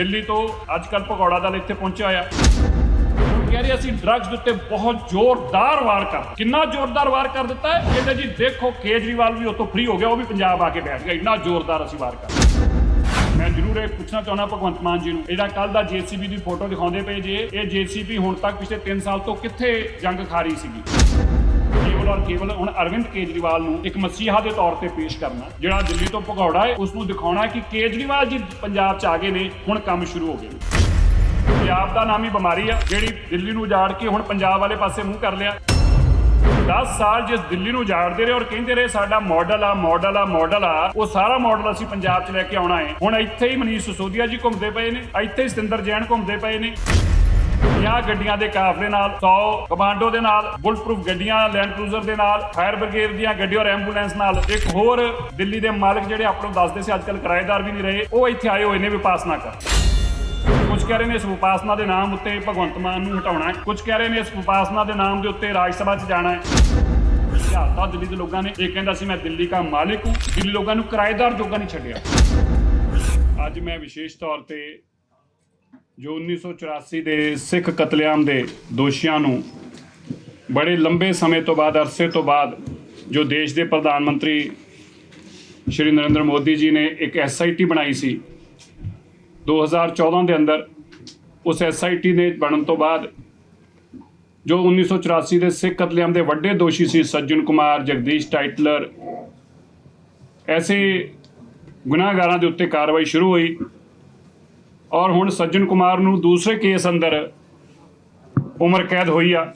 ਦਿੱਲੀ ਤੋਂ ਅੱਜ ਕੱਲ ਭਗੌੜਾ ਦਲ ਇੱਥੇ ਪਹੁੰਚਿਆ ਹੋਇਆ। ਕਹਿ ਰਹੇ ਅਸੀਂ ਡਰੱਗਸ ਦੇ ਉੱਤੇ ਬਹੁਤ ਜ਼ੋਰਦਾਰ ਵਾਰ ਕਰ ਕਿੰਨਾ ਜ਼ੋਰਦਾਰ ਵਾਰ ਕਰ ਦਿੱਤਾ ਹੈ? ਕਹਿੰਦੇ ਜੀ, ਦੇਖੋ, ਕੇਜਰੀਵਾਲ ਵੀ ਉਤੋਂ ਫ੍ਰੀ ਹੋ ਗਿਆ, ਉਹ ਵੀ ਪੰਜਾਬ ਆ ਕੇ ਬੈਠ ਗਿਆ। ਇੰਨਾ ਜ਼ੋਰਦਾਰ ਅਸੀਂ ਵਾਰ ਕਰ ਮੈਂ ਜ਼ਰੂਰ ਇਹ ਪੁੱਛਣਾ ਚਾਹੁੰਦਾ ਭਗਵੰਤ ਮਾਨ ਜੀ ਨੂੰ। ਇਹਦਾ ਕੱਲ ਦਾ ਜੀਸੀਬੀ ਦੀ ਫੋਟੋ ਦਿਖਾਉਂਦੇ ਪਏ ਜੇ। ਇਹ ਜੀਸੀਬੀ ਹੁਣ ਤੱਕ ਪਿਛਲੇ 3 ਸਾਲ ਤੋਂ ਕਿੱਥੇ ਜੰਗ ਖਾ ਰਹੀ ਸੀਗੀ? ਔਰ ਕੇਵਲ ਹੁਣ ਅਰਵਿੰਦ ਕੇਜਰੀਵਾਲ ਨੂੰ ਇੱਕ ਮਸੀਹਾ ਦੇ ਤੌਰ ਤੇ ਪੇਸ਼ ਕਰਨਾ, ਜਿਹੜਾ ਦਿੱਲੀ ਤੋਂ ਭਗੌੜਾ ਹੈ ਉਸ ਨੂੰ ਦਿਖਾਉਣਾ ਕਿ ਕੇਜਰੀਵਾਲ ਜੀ ਪੰਜਾਬ ਚ ਆ ਗਏ ਨੇ, ਹੁਣ ਕੰਮ ਸ਼ੁਰੂ ਹੋ ਗਏ ਨੇ। ਪੰਜਾਬ ਦਾ ਨਾਮ ਹੀ ਬਿਮਾਰੀ ਆ, ਜਿਹੜੀ ਦਿੱਲੀ ਨੂੰ ਉਜਾੜ ਕੇ ਹੁਣ ਪੰਜਾਬ ਵਾਲੇ ਪਾਸੇ ਮੂੰਹ ਕਰ ਲਿਆ। 10 ਸਾਲ ਜਿਸ ਦਿੱਲੀ ਨੂੰ ਉਜਾੜਦੇ ਰਹੇ ਔਰ ਕਹਿੰਦੇ ਰਹੇ, ਸਾਡਾ ਮਾਡਲ ਆ ਮਾਡਲ ਆ ਮਾਡਲ ਆ। ਉਹ ਸਾਰਾ ਮਾਡਲ ਅਸੀਂ ਪੰਜਾਬ 'ਚ ਲੈ ਕੇ ਆਉਣਾ ਹੈ। ਹੁਣ ਇੱਥੇ ਹੀ ਮਨੀਸ਼ ਸਿਸੋਦੀਆ ਜੀ ਘੁੰਮਦੇ ਪਏ ਨੇ, ਇੱਥੇ ਹੀ ਸਤਿੰਦਰ ਜੈਨ ਘੁੰਮਦੇ ਪਏ ਨੇ। 50 ਗੱਡੀਆਂ ਦੇ ਕਾਫਲੇ ਨਾਲ 100 ਕਮਾਂਡੋ ਦੇ ਨਾਲ ਬੁਲਟ ਪ੍ਰੂਫ ਗੱਡੀਆਂ ਲੈਂਡ ਕਰੂਜ਼ਰ ਦੇ ਨਾਲ ਫਾਇਰ ਬ੍ਰਿਗੇਡ ਦੀਆਂ ਗੱਡੀਆਂ ਔਰ ਐਂਬੂਲੈਂਸ ਨਾਲ। ਇੱਕ ਹੋਰ ਦਿੱਲੀ ਦੇ ਮਾਲਕ ਜਿਹੜੇ ਆਪਾਂ ਨੂੰ ਦੱਸਦੇ ਸੀ ਅੱਜਕੱਲ ਕਿਰਾਏਦਾਰ ਵੀ ਨਹੀਂ ਰਹੇ, ਉਹ ਇੱਥੇ ਆਏ ਹੋਏ ਨੇ ਵਿਪਾਸਨਾ ਕਰ ਕੁਝ ਕਹਿ ਰਹੇ ਨੇ ਇਸ ਵਿਪਾਸਨਾ ਦੇ ਨਾਮ ਉੱਤੇ ਭਗਵੰਤ ਮਾਨ ਨੂੰ ਹਟਾਉਣਾ ਹੈ। ਕੁਝ ਕਹਿ ਰਹੇ ਨੇ ਇਸ ਵਿਪਾਸਨਾ ਦੇ ਨਾਮ ਦੇ ਉੱਤੇ ਰਾਜ ਸਭਾ 'ਚ ਜਾਣਾ ਹੈ। ਹਜ਼ਾਰਾਂ ਦਿੱਲੀ ਦੇ ਲੋਕਾਂ ਨੇ ਇਹ ਕਹਿੰਦਾ ਸੀ, ਮੈਂ ਦਿੱਲੀ ਦਾ ਮਾਲਿਕ ਹੂੰ। ਦਿੱਲੀ ਲੋਕਾਂ ਨੂੰ ਕਿਰਾਏਦਾਰ ਜੋਗਾ ਨਹੀਂ ਛੱਡਿਆ। ਅੱਜ ਮੈਂ ਵਿਸ਼ੇਸ਼ ਤੌਰ ਤੇ ਜੋ 1984 ਦੇ ਸਿੱਖ ਕਤਲੇਆਮ ਦੇ ਦੋਸ਼ੀਆਂ ਨੂੰ ਬੜੇ ਲੰਬੇ ਸਮੇਂ ਤੋਂ ਬਾਅਦ, ਅਰਸੇ ਤੋਂ ਬਾਅਦ ਜੋ ਦੇਸ਼ ਦੇ ਪ੍ਰਧਾਨ ਮੰਤਰੀ ਸ਼੍ਰੀ ਨਰਿੰਦਰ ਮੋਦੀ ਜੀ ਨੇ ਇੱਕ ਐਸਆਈਟੀ ਬਣਾਈ ਸੀ 2014 ਦੇ ਅੰਦਰ ਉਸ ਐਸਆਈਟੀ ਦੇ ਬਣਨ ਤੋਂ ਬਾਅਦ ਜੋ 1984 ਦੇ ਸਿੱਖ ਕਤਲੇਆਮ ਦੇ ਵੱਡੇ ਦੋਸ਼ੀ ਸੀ ਸੱਜਣ ਕੁਮਾਰ, ਜਗਦੀਸ਼ ਟਾਈਟਲਰ, ਐਸੇ ਗੁਨਾਹਗਾਰਾਂ ਦੇ ਉੱਤੇ ਕਾਰਵਾਈ ਸ਼ੁਰੂ ਹੋਈ। ਔਰ ਹੁਣ ਸੱਜਣ ਕੁਮਾਰ ਨੂੰ ਦੂਸਰੇ ਕੇਸ ਅੰਦਰ ਉਮਰ ਕੈਦ ਹੋਈ ਆ।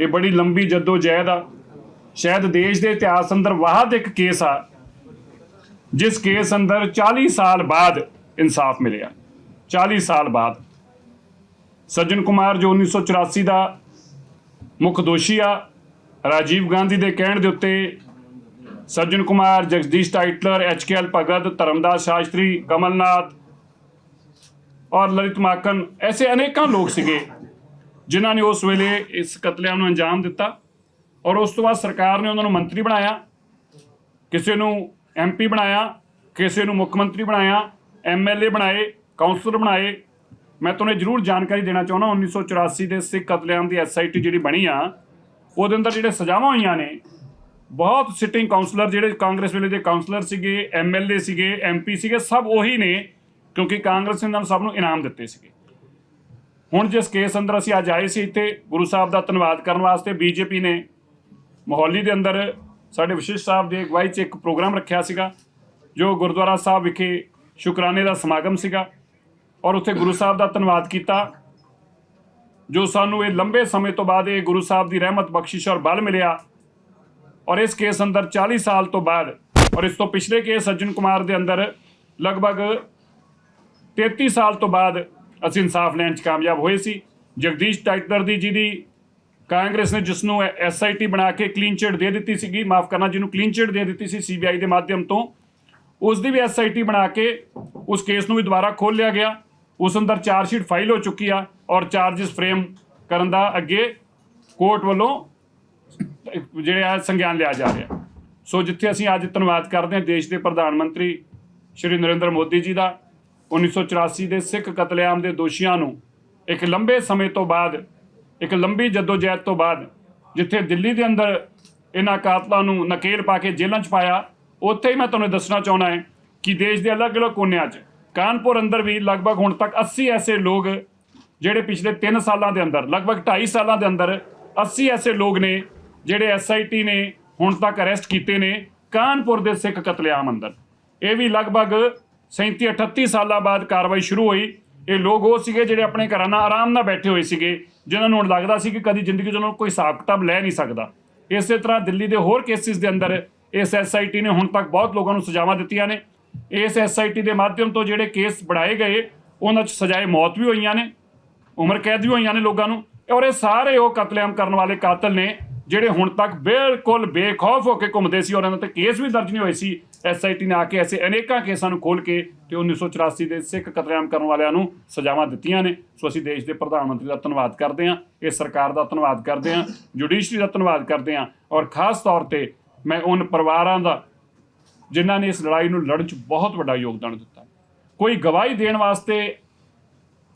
ਇਹ ਬੜੀ ਲੰਬੀ ਜੱਦੋ ਜਹਿਦ ਆ। ਸ਼ਾਇਦ ਦੇਸ਼ ਦੇ ਇਤਿਹਾਸ ਅੰਦਰ ਵਾਹਦ ਇੱਕ ਕੇਸ ਆ, ਜਿਸ ਕੇਸ ਅੰਦਰ 40 ਸਾਲ ਬਾਅਦ ਇਨਸਾਫ ਮਿਲਿਆ। 40 ਸਾਲ ਬਾਅਦ। ਸੱਜਣ ਕੁਮਾਰ ਜੋ 1984 ਦਾ ਮੁੱਖ ਦੋਸ਼ੀ ਆ, ਰਾਜੀਵ ਗਾਂਧੀ ਦੇ ਕਹਿਣ ਦੇ ਉੱਤੇ ਸੱਜਣ ਕੁਮਾਰ, ਜਗਦੀਸ਼ ਟਾਈਟਲਰ ਐਚਕੇਐਲ ਭਗਤ, ਧਰਮਦਾਸ ਸ਼ਾਸਤਰੀ, ਕਮਲਨਾਥ ਔਰ ਲਲਿਤ ਮਾਕਨ ਐਸੇ ਅਨੇਕਾਂ ਲੋਕ ਸੀਗੇ ਜਿਨ੍ਹਾਂ ਨੇ ਉਸ ਵੇਲੇ ਇਸ ਕਤਲੇਆਮ ਨੂੰ ਅੰਜਾਮ ਦਿੱਤਾ ਔਰ ਉਸ ਤੋਂ ਬਾਅਦ ਸਰਕਾਰ ਨੇ ਉਹਨਾਂ ਨੂੰ ਮੰਤਰੀ ਬਣਾਇਆ, ਕਿਸੇ ਨੂੰ ਐਮਪੀ ਬਣਾਇਆ, ਕਿਸੇ ਨੂੰ ਮੁੱਖ ਮੰਤਰੀ ਬਣਾਇਆ ਐਮਐਲਏ ਬਣਾਏ ਕਾਉਂਸਲਰ ਬਣਾਏ। ਮੈਂ ਤੁਹਾਨੂੰ ਜ਼ਰੂਰ ਜਾਣਕਾਰੀ ਦੇਣਾ ਚਾਹੁੰਦਾ 1984 ਦੇ ਸਿੱਖ ਕਤਲੇਆਮ ਦੀ ਐਸਆਈਟੀ ਜਿਹੜੀ ਬਣੀ ਆ, ਉਹਦੇ ਅੰਦਰ ਜਿਹੜੇ ਸਜ਼ਾਵਾਂ ਹੋਈਆਂ ਨੇ, ਬਹੁਤ ਸਿਟਿੰਗ ਕਾਉਂਸਲਰ ਜਿਹੜੇ ਕਾਂਗਰਸ ਵੇਲੇ ਦੇ ਕਾਉਂਸਲਰ ਸੀਗੇ ਐਮਐਲਏ ਸੀਗੇ ਐਮਪੀ ਸੀਗੇ, ਸਭ ਉਹੀ ਨੇ ਕਿਉਂਕਿ ਕਾਂਗਰਸ ਨੇ ਉਹਨਾਂ ਨੂੰ ਸਭ ਨੂੰ ਇਨਾਮ ਦਿੱਤੇ ਸੀਗੇ। ਹੁਣ ਜਿਸ ਕੇਸ ਅੰਦਰ ਅਸੀਂ ਅੱਜ ਆਏ ਸੀ ਇੱਥੇ, ਗੁਰੂ ਸਾਹਿਬ ਦਾ ਧੰਨਵਾਦ ਕਰਨ ਵਾਸਤੇ ਬੀਜੇਪੀ ਨੇ ਮੋਹਾਲੀ ਦੇ ਅੰਦਰ ਸਾਡੇ ਵਿਸ਼ੇਸ਼ ਸਾਹਿਬ ਦੀ ਅਗਵਾਈ 'ਚ ਇੱਕ ਪ੍ਰੋਗਰਾਮ ਰੱਖਿਆ ਸੀਗਾ, ਜੋ ਗੁਰਦੁਆਰਾ ਸਾਹਿਬ ਵਿਖੇ ਸ਼ੁਕਰਾਨੇ ਦਾ ਸਮਾਗਮ ਸੀਗਾ ਔਰ ਉੱਥੇ ਗੁਰੂ ਸਾਹਿਬ ਦਾ ਧੰਨਵਾਦ ਕੀਤਾ, ਜੋ ਸਾਨੂੰ ਇਹ ਲੰਬੇ ਸਮੇਂ ਤੋਂ ਬਾਅਦ ਇਹ ਗੁਰੂ ਸਾਹਿਬ ਦੀ ਰਹਿਮਤ, ਬਖਸ਼ਿਸ਼ ਔਰ ਬਲ ਮਿਲਿਆ ਔਰ ਇਸ ਕੇਸ ਅੰਦਰ 40 ਸਾਲ ਤੋਂ ਬਾਅਦ ਔਰ ਇਸ ਤੋਂ ਪਿਛਲੇ ਕੇਸ ਸੱਜਣ ਕੁਮਾਰ ਦੇ ਅੰਦਰ ਲਗਭਗ 33 ਸਾਲ ਤੋਂ ਬਾਅਦ ਅਸੀਂ ਇਨਸਾਫ ਲੈਣ 'ਚ ਕਾਮਯਾਬ ਹੋਏ ਸੀ। ਜਗਦੀਸ਼ ਟਾਈਟਲਰ ਦੀ ਜਿਹਦੀ ਕਾਂਗਰਸ ਨੇ ਜਿਸ ਨੂੰ ਐਸਆਈਟੀ ਬਣਾ ਕੇ ਕਲੀਨ ਚਿਟ ਦੇ ਦਿੱਤੀ ਸੀਗੀ, ਮਾਫ ਕਰਨਾ, ਜਿਹਨੂੰ ਕਲੀਨ ਚਿਟ ਦੇ ਦਿੱਤੀ ਸੀ ਸੀਬੀਆਈ ਦੇ ਮਾਧਿਅਮ ਤੋਂ, ਉਸ ਦੀ ਵੀ ਐਸਆਈਟੀ ਬਣਾ ਕੇ ਉਸ ਕੇਸ ਨੂੰ ਵੀ ਦੁਬਾਰਾ ਖੋਲ ਲਿਆ ਗਿਆ। ਉਸ ਅੰਦਰ ਚਾਰਜ ਸ਼ੀਟ ਫਾਈਲ ਹੋ ਚੁੱਕੀ ਆ ਔਰ ਚਾਰजेस ਫਰੇਮ ਕਰਨ ਦਾ ਅੱਗੇ ਕੋਰਟ ਵੱਲੋਂ ਜਿਹੜੇ ਆ ਸੰਗਿਆਨ ਲਿਆ ਜਾ ਰਿਹਾ। ਸੋ ਜਿੱਥੇ ਅਸੀਂ ਅੱਜ ਧੰਨਵਾਦ ਕਰਦੇ ਹਾਂ ਦੇਸ਼ ਦੇ ਪ੍ਰਧਾਨ ਮੰਤਰੀ ਸ਼੍ਰੀ ਨਰਿੰਦਰ ਮੋਦੀ ਜੀ ਦਾ 1984 ਦੇ ਸਿੱਖ ਕਤਲੇਆਮ ਦੇ ਦੋਸ਼ੀਆਂ ਨੂੰ ਇੱਕ ਲੰਬੇ ਸਮੇਂ ਤੋਂ ਬਾਅਦ, ਇੱਕ ਲੰਬੀ ਜਦੋਜਹਿਦ ਤੋਂ ਬਾਅਦ, ਜਿੱਥੇ ਦਿੱਲੀ ਦੇ ਅੰਦਰ ਇਹਨਾਂ ਕਾਤਲਾਂ ਨੂੰ ਨਕੇਲ ਪਾ ਕੇ ਜੇਲ੍ਹਾਂ 'ਚ ਪਾਇਆ, ਉੱਥੇ ਹੀ ਮੈਂ ਤੁਹਾਨੂੰ ਦੱਸਣਾ ਚਾਹੁੰਦਾ ਹੈ ਕਿ ਦੇਸ਼ ਦੇ ਅਲੱਗ-ਅਲੱਗ ਕੋਨਿਆਂ 'ਚ, ਕਾਨਪੁਰ ਅੰਦਰ ਵੀ ਲਗਭਗ ਹੁਣ ਤੱਕ 80 ਐਸੇ ਲੋਕ ਜਿਹੜੇ ਪਿਛਲੇ 3 ਸਾਲਾਂ ਦੇ ਅੰਦਰ, ਲਗਭਗ 2.5 ਸਾਲਾਂ ਦੇ ਅੰਦਰ 80 ਐਸੇ ਲੋਕ ਨੇ ਜਿਹੜੇ ਐਸਆਈਟੀ ਨੇ ਹੁਣ ਤੱਕ ਅਰੈਸਟ ਕੀਤੇ ਨੇ ਕਾਨਪੁਰ ਦੇ ਸਿੱਖ ਕਤਲੇਆਮ ਅੰਦਰ। ਇਹ ਵੀ ਲਗਭਗ 37 38 ਸਾਲਾਂ ਬਾਅਦ ਕਾਰਵਾਈ ਸ਼ੁਰੂ ਹੋਈ। ਇਹ ਲੋਕ ਉਹ ਸੀਗੇ ਜਿਹੜੇ ਆਪਣੇ ਘਰਾਂ ਨਾਲ ਆਰਾਮ ਨਾਲ ਬੈਠੇ ਹੋਏ ਸੀਗੇ, ਜਿਨ੍ਹਾਂ ਨੂੰ ਹੁਣ ਲੱਗਦਾ ਸੀ ਕਿ ਕਦੀ ਜ਼ਿੰਦਗੀ 'ਚ ਉਹਨਾਂ ਨੂੰ ਕੋਈ ਹਿਸਾਬ ਕਿਤਾਬ ਲੈ ਨਹੀਂ ਸਕਦਾ। ਇਸੇ ਤਰ੍ਹਾਂ ਦਿੱਲੀ ਦੇ ਹੋਰ ਕੇਸਿਸ ਦੇ ਅੰਦਰ ਇਸ ਐਸਆਈਟੀ ਨੇ ਹੁਣ ਤੱਕ ਬਹੁਤ ਲੋਕਾਂ ਨੂੰ ਸਜ਼ਾਵਾਂ ਦਿੱਤੀਆਂ ਨੇ। ਇਸ ਐਸਆਈਟੀ ਦੇ ਮਾਧਿਅਮ ਤੋਂ ਜਿਹੜੇ ਕੇਸ ਬਣਾਏ ਗਏ, ਉਹਨਾਂ 'ਚ ਸਜ਼ਾਏ ਮੌਤ ਵੀ ਹੋਈਆਂ ਨੇ, ਉਮਰ ਕੈਦ ਵੀ ਹੋਈਆਂ ਨੇ ਲੋਕਾਂ ਨੂੰ, ਔਰ ਇਹ ਸਾਰੇ ਉਹ ਕਤਲੇਆਮ ਕਰਨ ਵਾਲੇ ਕਾਤਲ ਨੇ ਜਿਹੜੇ ਹੁਣ ਤੱਕ ਬਿਲਕੁਲ ਬੇਖੌਫ ਹੋ ਕੇ ਘੁੰਮਦੇ ਸੀ ਔਰ ਇਹਨਾਂ ਤੇ ਕੇਸ ਵੀ ਦਰਜ ਨਹੀਂ ਹੋਏ ਸੀ। ਐਸਆਈਟੀ ਨੇ ਆ ਕੇ ਐਸੇ ਅਨੇਕਾਂ ਕੇਸਾਂ ਨੂੰ ਖੋਲ ਕੇ ਤੇ 1984 ਦੇ ਸਿੱਖ ਕਤਲੇਆਮ ਕਰਨ ਵਾਲਿਆਂ ਨੂੰ ਸਜ਼ਾਵਾਂ ਦਿੱਤੀਆਂ ਨੇ। ਸੋ ਅਸੀਂ ਦੇਸ਼ ਦੇ ਪ੍ਰਧਾਨ ਮੰਤਰੀ ਦਾ ਧੰਨਵਾਦ ਕਰਦੇ ਹਾਂ। ਇਹ ਸਰਕਾਰ ਦਾ ਧੰਨਵਾਦ ਕਰਦੇ ਹਾਂ, ਜੁਡੀਸ਼ਰੀ ਦਾ ਧੰਨਵਾਦ ਕਰਦੇ ਹਾਂ ਔਰ ਖਾਸ ਤੌਰ ਤੇ ਮੈਂ ਉਹਨਾਂ ਪਰਿਵਾਰਾਂ ਦਾ, ਜਿਨ੍ਹਾਂ ਨੇ ਇਸ ਲੜਾਈ ਨੂੰ ਲੜਨ 'ਚ ਬਹੁਤ ਵੱਡਾ ਯੋਗਦਾਨ ਦਿੱਤਾ। ਕੋਈ ਗਵਾਹੀ ਦੇਣ ਵਾਸਤੇ